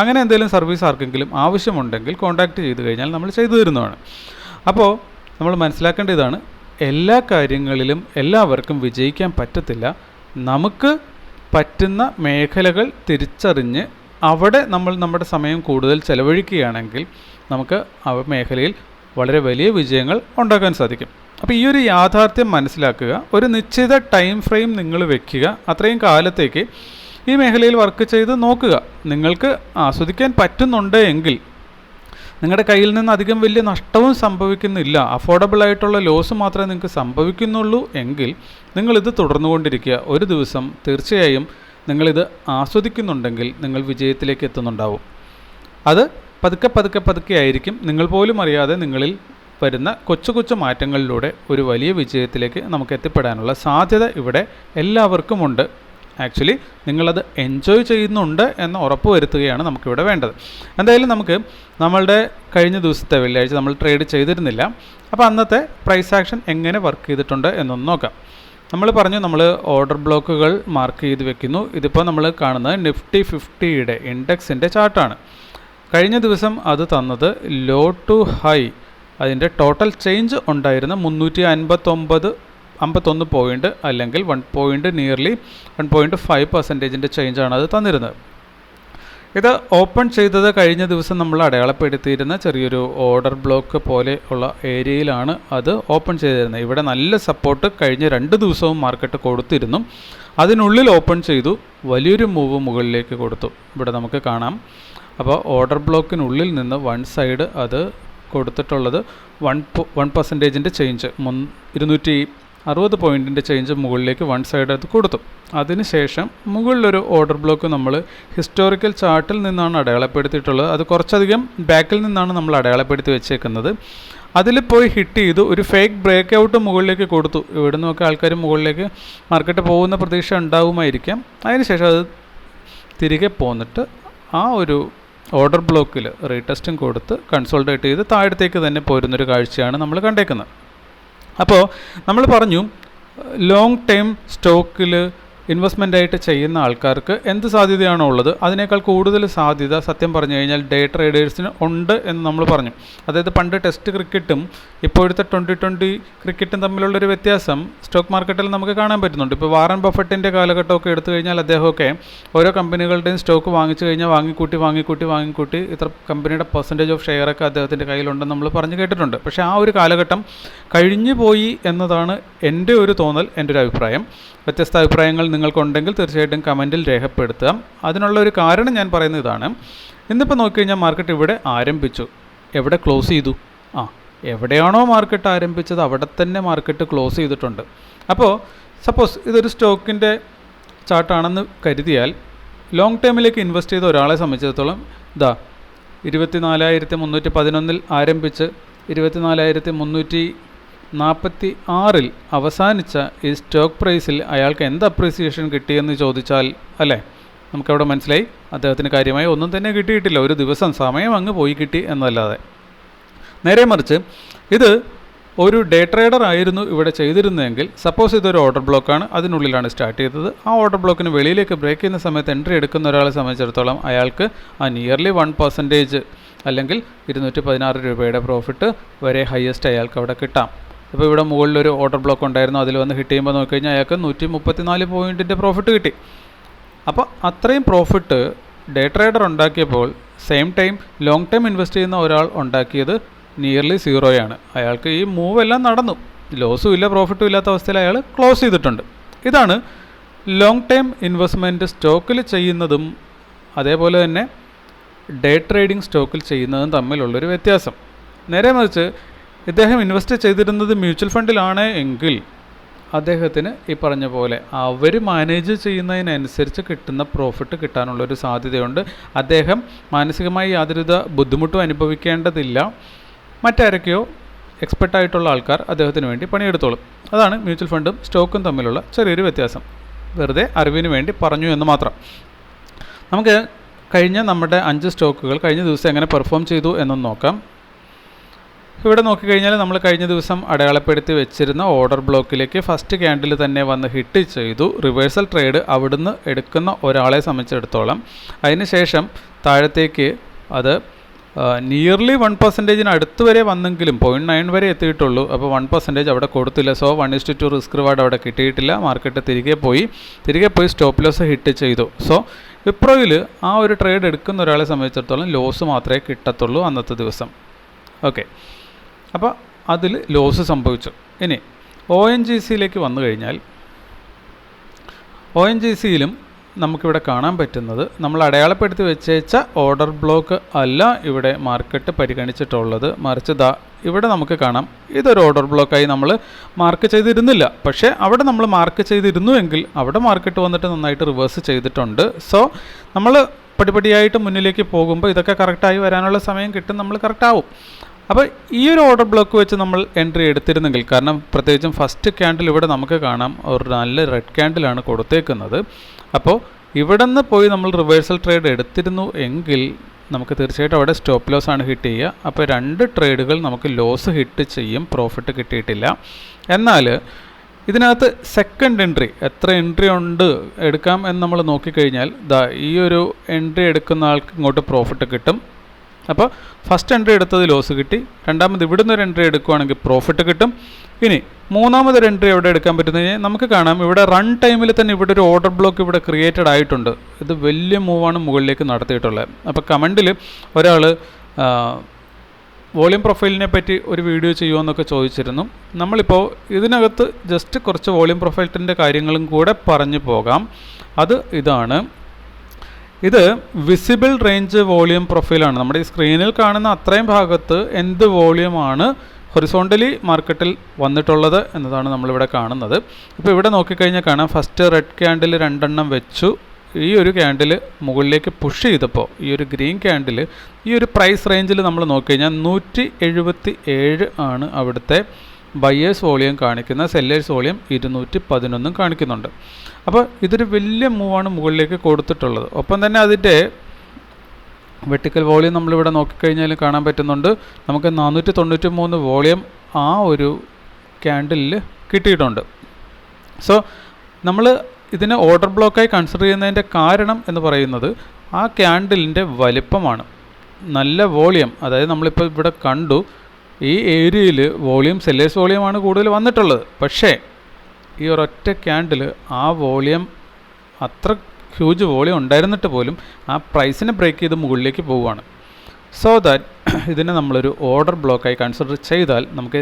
അങ്ങനെ എന്തെങ്കിലും സർവീസ് ആർക്കെങ്കിലും ആവശ്യമുണ്ടെങ്കിൽ കോൺടാക്റ്റ് ചെയ്ത് കഴിഞ്ഞാൽ നമ്മൾ ചെയ്തു തരുന്നതാണ്. അപ്പോൾ നമ്മൾ മനസ്സിലാക്കേണ്ട ഇതാണ് എല്ലാ കാര്യങ്ങളിലും എല്ലാവർക്കും വിജയിക്കാൻ പറ്റത്തില്ല. നമുക്ക് പറ്റുന്ന മേഖലകൾ തിരിച്ചറിഞ്ഞ് അവിടെ നമ്മൾ നമ്മുടെ സമയം കൂടുതൽ ചെലവഴിക്കുകയാണെങ്കിൽ നമുക്ക് ആ മേഖലയിൽ വളരെ വലിയ വിജയങ്ങൾ ഉണ്ടാക്കാൻ സാധിക്കും. അപ്പോൾ ഈ ഒരു യാഥാർത്ഥ്യം മനസ്സിലാക്കുക. ഒരു നിശ്ചിത ടൈം ഫ്രെയിം നിങ്ങൾ വെക്കുക. അത്രയും കാലത്തേക്ക് ഈ മേഖലയിൽ വർക്ക് ചെയ്ത് നോക്കുക. നിങ്ങൾക്ക് ആസ്വദിക്കാൻ പറ്റുന്നുണ്ട് എങ്കിൽ നിങ്ങളുടെ കയ്യിൽ നിന്ന് അധികം വലിയ നഷ്ടവും സംഭവിക്കുന്നില്ല. അഫോർഡബിൾ ആയിട്ടുള്ള ലോസ് മാത്രമേ നിങ്ങൾക്ക് സംഭവിക്കുന്നുള്ളൂ എങ്കിൽ നിങ്ങളിത് തുടർന്നുകൊണ്ടിരിക്കുക. ഒരു ദിവസം തീർച്ചയായും നിങ്ങളിത് ആസ്വദിക്കുന്നുണ്ടെങ്കിൽ നിങ്ങൾ വിജയത്തിലേക്ക് എത്തുന്നുണ്ടാവും. അത് പതുക്കെ പതുക്കെ പതുക്കെ ആയിരിക്കും. നിങ്ങൾ പോലും അറിയാതെ നിങ്ങളിൽ വരുന്ന കൊച്ചു കൊച്ചു മാറ്റങ്ങളിലൂടെ ഒരു വലിയ വിജയത്തിലേക്ക് നമുക്ക് എത്തിപ്പെടാനുള്ള സാധ്യത ഇവിടെ എല്ലാവർക്കുമുണ്ട്. ആക്ച്വലി നിങ്ങളത് എൻജോയ് ചെയ്യുന്നുണ്ട് എന്ന് ഉറപ്പ് വരുത്തുകയാണ് നമുക്കിവിടെ വേണ്ടത്. എന്തായാലും നമുക്ക് നമ്മളുടെ കഴിഞ്ഞ ദിവസത്തെ വെള്ളിയാഴ്ച നമ്മൾ ട്രേഡ് ചെയ്തിരുന്നില്ല. അപ്പോൾ അന്നത്തെ പ്രൈസ് ആക്ഷൻ എങ്ങനെ വർക്ക് ചെയ്തിട്ടുണ്ട് എന്നൊന്ന് നോക്കാം. നമ്മൾ പറഞ്ഞു നമ്മൾ ഓർഡർ ബ്ലോക്കുകൾ മാർക്ക് ചെയ്ത് വെക്കുന്നു. ഇതിപ്പോൾ നമ്മൾ കാണുന്നത് നിഫ്റ്റി ഫിഫ്റ്റിയുടെ ഇൻഡെക്സിന്റെ ചാർട്ടാണ് കഴിഞ്ഞ ദിവസം അത് തന്നത് ലോ ടു ഹൈ അതിന്റെ ടോട്ടൽ ചേഞ്ച് ഉണ്ടായിരുന്ന മുന്നൂറ്റി അൻപത്തൊമ്പത് അമ്പത്തൊന്ന് പോയിന്റ് അല്ലെങ്കിൽ one point nearly one point five പെർസെന്റേജിന്റെ ചേഞ്ചാണ് അത് തന്നിരുന്നത്. ഇത് ഓപ്പൺ ചെയ്തത് കഴിഞ്ഞ ദിവസം നമ്മൾ അടയാളപ്പെടുത്തിയിരുന്ന ചെറിയൊരു ഓർഡർ ബ്ലോക്ക് പോലെ ഉള്ള ഏരിയയിലാണ് അത് ഓപ്പൺ ചെയ്തിരുന്നത്. ഇവിടെ നല്ല സപ്പോർട്ട് കഴിഞ്ഞ രണ്ട് ദിവസവും മാർക്കറ്റ് കൊടുത്തിരുന്നു. അതിനുള്ളിൽ ഓപ്പൺ ചെയ്തു. വലിയൊരു മൂവ് മുകളിലേക്ക് കൊടുത്തു. ഇവിടെ നമുക്ക് കാണാം. അപ്പോൾ ഓർഡർ ബ്ലോക്കിനുള്ളിൽ നിന്ന് വൺ സൈഡ് അത് കൊടുത്തിട്ടുള്ളത് വൺ വൺ പെർസെന്റേജിന്റെ ചേഞ്ച് മുൻ ഇരുന്നൂറ്റി അറുപത് പോയിന്റിന്റെ ചേഞ്ച് മുകളിലേക്ക് വൺ സൈഡ് അത് കൊടുത്തു. അതിനുശേഷം മുകളിലൊരു ഓർഡർ ബ്ലോക്ക് നമ്മൾ ഹിസ്റ്റോറിക്കൽ ചാർട്ടിൽ നിന്നാണ് അടയാളപ്പെടുത്തിയിട്ടുള്ളത്. അത് കുറച്ചധികം ബാക്കിൽ നിന്നാണ് നമ്മൾ അടയാളപ്പെടുത്തി വെച്ചേക്കുന്നത്. അതിൽ പോയി ഹിറ്റ് ചെയ്തു ഒരു ഫേക്ക് ബ്രേക്ക് ഔട്ട് മുകളിലേക്ക് കൊടുത്തു. ഇവിടെ നിന്നൊക്കെ ആൾക്കാർ മുകളിലേക്ക് മാർക്കറ്റ് പോകുന്ന പ്രതീക്ഷ ഉണ്ടാവുമായിരിക്കാം. അതിനുശേഷം അത് തിരികെ പോന്നിട്ട് ആ ഒരു ഓർഡർ ബ്ലോക്കിൽ റീടെസ്റ്റും കൊടുത്ത് കൺസോൾട്ടേറ്റ് ചെയ്ത് താഴത്തേക്ക് തന്നെ പോരുന്നൊരു കാഴ്ചയാണ് നമ്മൾ കണ്ടേക്കുന്നത്. അപ്പോൾ നമ്മൾ പറഞ്ഞു ലോങ് ടൈം സ്റ്റോക്കിൽ ഇൻവെസ്റ്റ്മെന്റ് ആയിട്ട് ചെയ്യുന്ന ആൾക്കാർക്ക് എന്ത് സാധ്യതയാണോ ഉള്ളത്? അതിനേക്കാൾ കൂടുതൽ സാധ്യത സത്യം പറഞ്ഞു കഴിഞ്ഞാൽ ഡേ ട്രേഡേഴ്സിന് ഉണ്ട് എന്ന് നമ്മൾ പറഞ്ഞു. അതായത് പണ്ട് ടെസ്റ്റ് ക്രിക്കറ്റും ഇപ്പോഴത്തെ ട്വന്റി ട്വന്റി ക്രിക്കറ്റും തമ്മിലുള്ളൊരു വ്യത്യാസം സ്റ്റോക്ക് മാർക്കറ്റിൽ നമുക്ക് കാണാൻ പറ്റുന്നുണ്ട്. ഇപ്പോൾ വാറൻ ബഫറ്റിന്റെ കാലഘട്ടമൊക്കെ എടുത്തു കഴിഞ്ഞാൽ അദ്ദേഹമൊക്കെ ഓരോ കമ്പനികളുടെയും സ്റ്റോക്ക് വാങ്ങിച്ചു കഴിഞ്ഞാൽ വാങ്ങിക്കൂട്ടി വാങ്ങിക്കൂട്ടി വാങ്ങിക്കൂട്ടി ഇത്ര കമ്പനിയുടെ പെർസെന്റേജ് ഓഫ് ഷെയറൊക്കെ അദ്ദേഹത്തിന്റെ കയ്യിലുണ്ടെന്ന് നമ്മൾ പറഞ്ഞു കേട്ടിട്ടുണ്ട്. പക്ഷേ ആ ഒരു കാലഘട്ടം കഴിഞ്ഞു പോയി എന്നതാണ് എന്റെ ഒരു തോന്നൽ എന്റെ ഒരു അഭിപ്രായം. വ്യത്യസ്ത അഭിപ്രായങ്ങൾ നിങ്ങൾക്കുണ്ടെങ്കിൽ തീർച്ചയായിട്ടും കമന്റിൽ രേഖപ്പെടുത്തുക. അതിനുള്ള ഒരു കാരണം ഞാൻ പറയുന്നത് ഇതാണ്. ഇന്നിപ്പോൾ നോക്കിക്കഴിഞ്ഞാൽ മാർക്കറ്റ് ഇവിടെ ആരംഭിച്ചു. എവിടെ ക്ലോസ് ചെയ്തു? ആ. എവിടെയാണോ മാർക്കറ്റ് ആരംഭിച്ചത് അവിടെ തന്നെ മാർക്കറ്റ് ക്ലോസ് ചെയ്തിട്ടുണ്ട്. അപ്പോൾ സപ്പോസ് ഇതൊരു സ്റ്റോക്കിന്റെ ചാർട്ടാണെന്ന് കരുതിയാൽ ലോങ് ടേമിലേക്ക് ഇൻവെസ്റ്റ് ചെയ്ത ഒരാളെ സംബന്ധിച്ചിടത്തോളം ഇതാ ഇരുപത്തിനാലായിരത്തി മുന്നൂറ്റി പതിനൊന്നിൽ ആരംഭിച്ച് ഇരുപത്തിനാലായിരത്തി മുന്നൂറ്റി നാൽപ്പത്തി ആറിൽ അവസാനിച്ച ഈ സ്റ്റോക്ക് പ്രൈസിൽ അയാൾക്ക് എന്ത് അപ്രീസിയേഷൻ കിട്ടിയെന്ന് ചോദിച്ചാൽ അല്ലേ? നമുക്കവിടെ മനസ്സിലായി അദ്ദേഹത്തിന് കാര്യമായി ഒന്നും തന്നെ കിട്ടിയിട്ടില്ല. ഒരു ദിവസം സമയം അങ്ങ് പോയി കിട്ടി എന്നല്ലാതെ. നേരെ മറിച്ച് ഇത് ഒരു ഡേ ട്രേഡർ ആയിരുന്നു ഇവിടെ ചെയ്തിരുന്നതെങ്കിൽ സപ്പോസ് ഇതൊരു ഓർഡർ ബ്ലോക്കാണ് അതിനുള്ളിലാണ് സ്റ്റാർട്ട് ചെയ്തത്. ആ ഓർഡർ ബ്ലോക്കിന് വെളിയിലേക്ക് ബ്രേക്ക് ചെയ്യുന്ന സമയത്ത് എൻട്രി എടുക്കുന്ന ഒരാളെ സംബന്ധിച്ചിടത്തോളം അയാൾക്ക് ആ നിയർലി വൺ പെർസെന്റേജ് അല്ലെങ്കിൽ ഇരുന്നൂറ്റി പതിനാറ് രൂപയുടെ പ്രോഫിറ്റ് വരെ ഹയസ്റ്റ് അയാൾക്ക് അവിടെ കിട്ടാം. ഇപ്പോൾ ഇവിടെ മുകളിലൊരു ഓർഡർ ബ്ലോക്ക് ഉണ്ടായിരുന്നു അതിൽ വന്ന് ഹിറ്റ് ചെയ്യുമ്പോൾ നോക്കിക്കഴിഞ്ഞാൽ അയാൾക്ക് നൂറ്റി മുപ്പത്തിനാല് പോയിന്റിന്റെ പ്രോഫിറ്റ് കിട്ടി. അപ്പോൾ അത്രയും profit day trader ഉണ്ടാക്കിയപ്പോൾ same time long time invest ചെയ്യുന്ന ഒരാൾ ഉണ്ടാക്കിയത് നിയർലി സീറോയാണ് അയാൾക്ക് ഈ മൂവ് എല്ലാം നടന്നു. ലോസും ഇല്ല പ്രോഫിറ്റും ഇല്ലാത്ത അവസ്ഥയിൽ അയാൾ ക്ലോസ് ചെയ്തിട്ടുണ്ട്. ഇതാണ് ലോങ് ടൈം ഇൻവെസ്റ്റ്മെന്റ് സ്റ്റോക്കിൽ ചെയ്യുന്നതും അതേപോലെ തന്നെ ഡേ ട്രേഡിംഗ് സ്റ്റോക്കിൽ ചെയ്യുന്നതും തമ്മിലുള്ളൊരു വ്യത്യാസം. നേരെ മറിച്ച് ഇദ്ദേഹം ഇൻവെസ്റ്റ് ചെയ്തിരുന്നത് മ്യൂച്വൽ ഫണ്ടിലാണ് എങ്കിൽ അദ്ദേഹത്തിന് ഈ പറഞ്ഞ പോലെ അവർ മാനേജ് ചെയ്യുന്നതിനനുസരിച്ച് കിട്ടുന്ന പ്രോഫിറ്റ് കിട്ടാനുള്ളൊരു സാധ്യതയുണ്ട്. അദ്ദേഹം മാനസികമായി യാതൊരുവിധ ബുദ്ധിമുട്ടും അനുഭവിക്കേണ്ടതില്ല. മറ്റാരൊക്കെയോ എക്സ്പെർട്ടായിട്ടുള്ള ആൾക്കാർ അദ്ദേഹത്തിന് വേണ്ടി പണിയെടുത്തോളും. അതാണ് മ്യൂച്വൽ ഫണ്ടും സ്റ്റോക്കും തമ്മിലുള്ള ചെറിയൊരു വ്യത്യാസം. വെറുതെ അറിവിന് വേണ്ടി പറഞ്ഞു എന്ന് മാത്രം. നമുക്ക് കഴിഞ്ഞ നമ്മുടെ അഞ്ച് സ്റ്റോക്കുകൾ കഴിഞ്ഞ ദിവസം എങ്ങനെ പെർഫോം ചെയ്തു എന്നൊന്ന് നോക്കാം. ഇവിടെ നോക്കിക്കഴിഞ്ഞാൽ നമ്മൾ കഴിഞ്ഞ ദിവസം അടയാളപ്പെടുത്തി വെച്ചിരുന്ന ഓർഡർ ബ്ലോക്കിലേക്ക് ഫസ്റ്റ് ക്യാൻഡിൽ തന്നെ വന്ന് ഹിറ്റ് ചെയ്തു. റിവേഴ്സൽ ട്രേഡ് അവിടുന്ന് എടുക്കുന്ന ഒരാളെ സംബന്ധിച്ചിടത്തോളം. അതിനുശേഷം താഴത്തേക്ക് അത് നിയർലി വൺ പെർസെന്റേജിന് അടുത്ത് വരെ വന്നെങ്കിലും പോയിന്റ് നയൻ വരെ എത്തിയിട്ടുള്ളൂ. അപ്പോൾ വൺ പെർസെന്റേജ് അവിടെ കൊടുത്തില്ല. So one is to two risk reward അവിടെ കിട്ടിയിട്ടില്ല. മാർക്കറ്റ് തിരികെ പോയി. തിരികെ പോയി സ്റ്റോപ്പ് ലോസ് ഹിറ്റ് ചെയ്തു. സോ വിപ്രോയിൽ ആ ഒരു ട്രേഡ് എടുക്കുന്ന ഒരാളെ സംബന്ധിച്ചിടത്തോളം ലോസ് മാത്രമേ കിട്ടത്തുള്ളൂ അന്നത്തെ ദിവസം. ഓക്കെ അപ്പോൾ അതിൽ ലോസ് സംഭവിച്ചു. ഇനി ഒ എൻ ജി സിയിലേക്ക് വന്നു കഴിഞ്ഞാൽ ഒ എൻ ജി സിയിലും നമുക്കിവിടെ കാണാൻ പറ്റുന്നത് നമ്മൾ അടയാളപ്പെടുത്തി വെച്ചേച്ച ഓർഡർ ബ്ലോക്ക് അല്ല ഇവിടെ മാർക്കറ്റ് പരിഗണിച്ചിട്ടുള്ളത്. മറിച്ച് ദാ ഇവിടെ നമുക്ക് കാണാം. ഇതൊരു ഓർഡർ ബ്ലോക്കായി നമ്മൾ മാർക്ക് ചെയ്തിരുന്നില്ല. പക്ഷേ അവിടെ നമ്മൾ മാർക്ക് ചെയ്തിരുന്നു എങ്കിൽ അവിടെ മാർക്കറ്റ് വന്നിട്ട് നന്നായിട്ട് റിവേഴ്സ് ചെയ്തിട്ടുണ്ട്. സോ നമ്മൾ പടിപടിയായിട്ട് മുന്നിലേക്ക് പോകുമ്പോൾ ഇതൊക്കെ കറക്റ്റായി വരാനുള്ള സമയം കിട്ടും നമ്മൾ കറക്റ്റാവും അപ്പോൾ ഈ ഒരു ഓർഡർ ബ്ലോക്ക് വെച്ച് നമ്മൾ എൻട്രി എടുത്തിരുന്നെങ്കിൽ കാരണം പ്രത്യേകിച്ചും ഫസ്റ്റ് ക്യാൻഡിൽ ഇവിടെ നമുക്ക് കാണാം. ഒരു നല്ല റെഡ് ക്യാൻഡിലാണ് കൊടുത്തേക്കുന്നത്. അപ്പോൾ ഇവിടെ നിന്ന് പോയി നമ്മൾ റിവേഴ്സൽ ട്രേഡ് എടുത്തിരുന്നു എങ്കിൽ നമുക്ക് തീർച്ചയായിട്ടും അവിടെ സ്റ്റോപ്പ് ലോസ് ആണ് ഹിറ്റ് ചെയ്യുക. അപ്പോൾ രണ്ട് ട്രേഡുകൾ നമുക്ക് ലോസ് ഹിറ്റ് ചെയ്യും പ്രോഫിറ്റ് കിട്ടിയിട്ടില്ല. എന്നാൽ ഇതിനകത്ത് സെക്കൻഡ് എൻട്രി എത്ര എൻട്രി ഉണ്ട് എടുക്കാം എന്ന് നമ്മൾ നോക്കിക്കഴിഞ്ഞാൽ ദാ ഈ ഒരു എൻട്രി എടുക്കുന്ന ആൾക്ക് ഇങ്ങോട്ട് പ്രോഫിറ്റ് കിട്ടും. അപ്പോൾ ഫസ്റ്റ് എൻട്രി എടുത്തത് ലോസ് കിട്ടി. രണ്ടാമത് ഇവിടുന്ന് ഒരു എൻട്രി എടുക്കുവാണെങ്കിൽ പ്രോഫിറ്റ് കിട്ടും. ഇനി മൂന്നാമത് ഒരു എൻട്രി എവിടെ എടുക്കാൻ പറ്റുന്നത്? നമുക്ക് കാണാം ഇവിടെ റൺ ടൈമിൽ തന്നെ ഇവിടെ ഒരു ഓർഡർ ബ്ലോക്ക് ഇവിടെ ക്രിയേറ്റഡ് ആയിട്ടുണ്ട്. ഇത് വലിയ മൂവാണ് മുകളിലേക്ക് നടത്തിയിട്ടുള്ളത്. അപ്പോൾ കമന്റിൽ ഒരാൾ വോളിയം പ്രൊഫൈലിനെ പറ്റി ഒരു വീഡിയോ ചെയ്യുമെന്നൊക്കെ ചോദിച്ചിരുന്നു. നമ്മളിപ്പോൾ ഇതിനകത്ത് ജസ്റ്റ് കുറച്ച് വോളിയം പ്രൊഫൈലിന്റെ കാര്യങ്ങളും കൂടെ പറഞ്ഞു പോകാം. അത് ഇതാണ്. ഇത് വിസിബിൾ റേഞ്ച് വോളിയം പ്രൊഫൈലാണ് നമ്മുടെ ഈ സ്ക്രീനിൽ കാണുന്ന അത്രയും ഭാഗത്ത് എന്ത് വോളിയമാണ് ഹൊറിസോണ്ടലി മാർക്കറ്റിൽ വന്നിട്ടുള്ളത് എന്നതാണ് നമ്മളിവിടെ കാണുന്നത്. ഇപ്പോൾ ഇവിടെ നോക്കിക്കഴിഞ്ഞാൽ കാണാം ഫസ്റ്റ് റെഡ് ക്യാൻഡിൽ രണ്ടെണ്ണം വെച്ചു. ഈ ഒരു ക്യാൻഡിൽ മുകളിലേക്ക് പുഷ് ചെയ്തപ്പോൾ ഈ ഒരു ഗ്രീൻ ക്യാൻഡിൽ ഈ ഒരു പ്രൈസ് റേഞ്ചിൽ നമ്മൾ നോക്കിക്കഴിഞ്ഞാൽ നൂറ്റി എഴുപത്തി ഏഴ് ആണ് അവിടുത്തെ ബയേഴ്സ് വോളിയം കാണിക്കുന്ന സെല്ലേഴ്സ് വോളിയം ഇരുന്നൂറ്റി പതിനൊന്നും കാണിക്കുന്നുണ്ട്. അപ്പോൾ ഇതൊരു വലിയ മൂവാണ് മുകളിലേക്ക് കൊടുത്തിട്ടുള്ളത്. ഒപ്പം തന്നെ അതിന്റെ വെർട്ടിക്കൽ വോളിയം നമ്മളിവിടെ നോക്കിക്കഴിഞ്ഞാൽ കാണാൻ പറ്റുന്നുണ്ട്. നമുക്ക് നാനൂറ്റി തൊണ്ണൂറ്റി മൂന്ന് വോളിയം ആ ഒരു ക്യാൻഡിലിൽ കിട്ടിയിട്ടുണ്ട്. സോ നമ്മൾ ഇതിനെ ഓർഡർ ബ്ലോക്കായി കൺസിഡർ ചെയ്യുന്നതിന്റെ കാരണം എന്ന് പറയുന്നത് ആ ക്യാൻഡിലിന്റെ വലിപ്പമാണ്. നല്ല വോളിയം അതായത് നമ്മളിപ്പോൾ ഇവിടെ കണ്ടു ഈ ഏരിയയിൽ വോളിയം സെല്ലേഴ്സ് വോളിയമാണ് കൂടുതൽ വന്നിട്ടുള്ളത്. പക്ഷേ ഈ ഒരൊറ്റ ക്യാൻഡിൽ ആ വോളിയം അത്ര ഹ്യൂജ് വോളിയം ഉണ്ടായിരുന്നിട്ട് പോലും ആ പ്രൈസിനെ ബ്രേക്ക് ചെയ്ത് മുകളിലേക്ക് പോവുകയാണ്. സോ ദാറ്റ് [COUGHS] ഇതിനെ നമ്മളൊരു ഓർഡർ ബ്ലോക്കായി കൺസിഡർ ചെയ്താൽ നമുക്ക്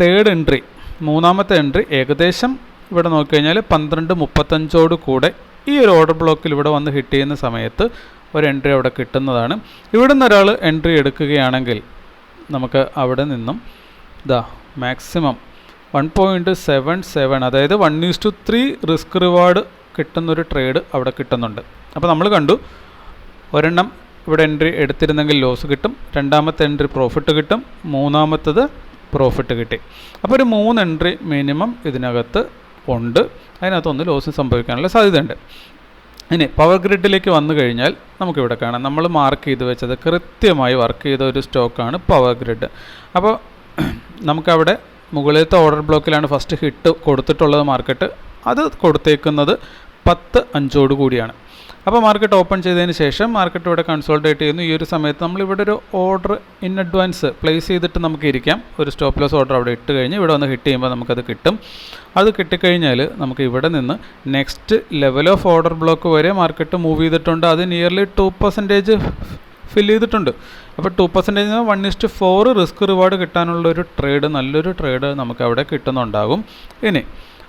തേർഡ് എൻട്രി മൂന്നാമത്തെ എൻട്രി ഏകദേശം ഇവിടെ നോക്കിക്കഴിഞ്ഞാൽ പന്ത്രണ്ട് മുപ്പത്തഞ്ചോട് കൂടെ ഈ ഒരു ഓർഡർ ബ്ലോക്കിൽ ഇവിടെ വന്ന് ഹിറ്റ് ചെയ്യുന്ന സമയത്ത് ഒരു എൻട്രി അവിടെ കിട്ടുന്നതാണ്. ഇവിടെ നിന്ന് ഒരാൾ എൻട്രി എടുക്കുകയാണെങ്കിൽ നമുക്ക് അവിടെ നിന്നും ഇതാ maximum one point seven seven അതായത് one is to three risk reward കിട്ടുന്നൊരു ട്രേഡ് അവിടെ കിട്ടുന്നുണ്ട്. അപ്പോൾ നമ്മൾ കണ്ടു ഒരെണ്ണം ഇവിടെ എൻട്രി എടുത്തിരുന്നെങ്കിൽ ലോസ് കിട്ടും രണ്ടാമത്തെ എൻട്രി പ്രോഫിറ്റ് കിട്ടും മൂന്നാമത്തത് പ്രോഫിറ്റ് കിട്ടി. അപ്പോൾ ഒരു മൂന്ന് എൻട്രി മിനിമം ഇതിനകത്ത് ഉണ്ട്. അതിനകത്തൊന്ന് ലോസ് സംഭവിക്കാനുള്ള സാധ്യതയുണ്ട്. ഇനി പവർ ഗ്രിഡിലേക്ക് വന്നു കഴിഞ്ഞാൽ നമുക്കിവിടെ കാണാം. നമ്മൾ മാർക്ക് ചെയ്ത് വെച്ചത് കൃത്യമായി വർക്ക് ചെയ്ത ഒരു സ്റ്റോക്കാണ് പവർ ഗ്രിഡ് അപ്പോൾ നമുക്കവിടെ മുകളിലത്തെ ഓർഡർ ബ്ലോക്കിലാണ് ഫസ്റ്റ് ഹിറ്റ് കൊടുത്തിട്ടുള്ളത് മാർക്കറ്റ് അത് കൊടുത്തേക്കുന്നത് പത്ത് അഞ്ചോട് കൂടിയാണ്. അപ്പോൾ മാർക്കറ്റ് ഓപ്പൺ ചെയ്തതിന് ശേഷം മാർക്കറ്റ് ഇവിടെ കൺസോൾട്ടേറ്റ് ചെയ്യുന്നു. ഈ ഒരു സമയത്ത് നമ്മൾ ഇവിടെ ഒരു ഓർഡർ ഇൻ അഡ്വാൻസ് പ്ലേസ് ചെയ്തിട്ട് നമുക്ക് ഇരിക്കാം. ഒരു സ്റ്റോപ്പ് ലോസ് ഓർഡർ അവിടെ ഇട്ട് കഴിഞ്ഞ് ഇവിടെ വന്ന് ഹിറ്റ് ചെയ്യുമ്പോൾ നമുക്കത് കിട്ടും. അത് കിട്ടിക്കഴിഞ്ഞാൽ നമുക്ക് ഇവിടെ നിന്ന് next level of order block വരെ മാർക്കറ്റ് മൂവ് ചെയ്തിട്ടുണ്ട്. അത് നിയർലി ടു പെർസെന്റേജ് ഫിൽ ചെയ്തിട്ടുണ്ട്. അപ്പോൾ two percentage one is to four risk reward കിട്ടാനുള്ള ഒരു ട്രേഡ് നല്ലൊരു ട്രേഡ് നമുക്ക് അവിടെ കിട്ടുന്നുണ്ടാകും. ഇനി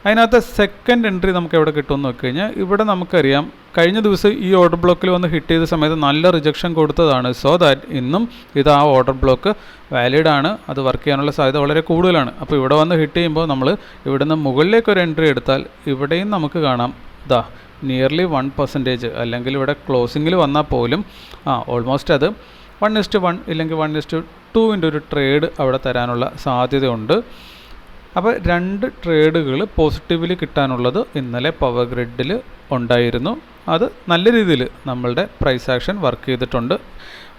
അതിനകത്ത് സെക്കൻഡ് എൻട്രി നമുക്ക് എവിടെ കിട്ടുമെന്ന് വെച്ച് കഴിഞ്ഞാൽ ഇവിടെ നമുക്കറിയാം കഴിഞ്ഞ ദിവസം ഈ ഓർഡർ ബ്ലോക്കിൽ വന്ന് ഹിറ്റ് ചെയ്ത സമയത്ത് നല്ല റിജക്ഷൻ കൊടുത്തതാണ്. സോ ദാറ്റ് ഇന്നും ഇത് ആ ഓർഡർ ബ്ലോക്ക് വാലിഡ് ആണ്. അത് വർക്ക് ചെയ്യാനുള്ള സാധ്യത വളരെ കൂടുതലാണ്. അപ്പോൾ ഇവിടെ വന്ന് ഹിറ്റ് ചെയ്യുമ്പോൾ നമ്മൾ ഇവിടുന്ന് മുകളിലേക്ക് ഒരു എൻട്രി എടുത്താൽ ഇവിടെയും നമുക്ക് കാണാം. ദാ നിയർലി വൺ പെർസെന്റേജ് അല്ലെങ്കിൽ ഇവിടെ ക്ലോസിങ്ങിൽ വന്നാൽ പോലും ആ ഓൾമോസ്റ്റ് അത് വൺ ഇസ്റ്റ് വൺ ഇല്ലെങ്കിൽ വൺ ഇസ്റ്റ് ടുവിന്റെ ഒരു ട്രേഡ് അവിടെ തരാനുള്ള സാധ്യതയുണ്ട്. അപ്പോൾ രണ്ട് ട്രേഡുകൾ പോസിറ്റീവിൽ കിട്ടാനുള്ളത് ഇന്നലെ പവർ ഗ്രിഡിൽ ഉണ്ടായിരുന്നു. അത് നല്ല രീതിയിൽ നമ്മളുടെ പ്രൈസ് ആക്ഷൻ വർക്ക് ചെയ്തിട്ടുണ്ട്.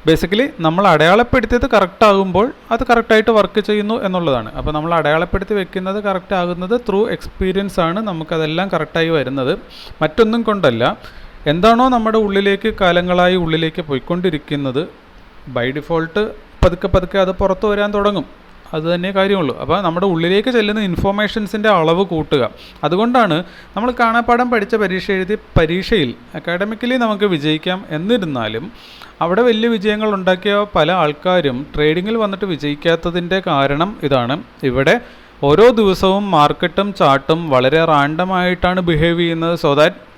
ബേസിക്കലി നമ്മൾ അടയാളപ്പെടുത്തിയത് കറക്റ്റ് ആകുമ്പോൾ അത് കറക്റ്റായിട്ട് വർക്ക് ചെയ്യുന്നു എന്നുള്ളതാണ്. അപ്പോൾ നമ്മൾ അടയാളപ്പെടുത്തി വെക്കുന്നത് കറക്റ്റ് ആകുന്നത് ത്രൂ എക്സ്പീരിയൻസ് ആണ് നമുക്കതെല്ലാം കറക്റ്റായി വരുന്നത്. മറ്റൊന്നും കൊണ്ടല്ല. എന്താണോ നമ്മുടെ ഉള്ളിലേക്ക് കാലങ്ങളായി ഉള്ളിലേക്ക് പോയിക്കൊണ്ടിരിക്കുന്നത്. ബൈ ഡിഫോൾട്ട് പതുക്കെ പതുക്കെ അത് പുറത്തു വരാൻ തുടങ്ങും. അത് തന്നെ കാര്യമുള്ളൂ. അപ്പോൾ നമ്മുടെ ഉള്ളിലേക്ക് ചെല്ലുന്ന ഇൻഫോർമേഷൻസിന്റെ അളവ് കൂട്ടുക. അതുകൊണ്ടാണ് നമ്മൾ കാണാപ്പാഠം പഠിച്ച പരീക്ഷ എഴുതി പരീക്ഷയിൽ അക്കാഡമിക്കലി നമുക്ക് വിജയിക്കാം എന്നിരുന്നാലും അവിടെ വലിയ വിജയങ്ങൾ ഉണ്ടാക്കിയ പല ആൾക്കാരും ട്രേഡിങ്ങിൽ വന്നിട്ട് വിജയിക്കാത്തതിന്റെ കാരണം ഇതാണ്. ഇവിടെ ഓരോ ദിവസവും മാർക്കറ്റും ചാർട്ടും വളരെ റാൻഡമായിട്ടാണ് ബിഹേവ് ചെയ്യുന്നത്. സോ ദാറ്റ്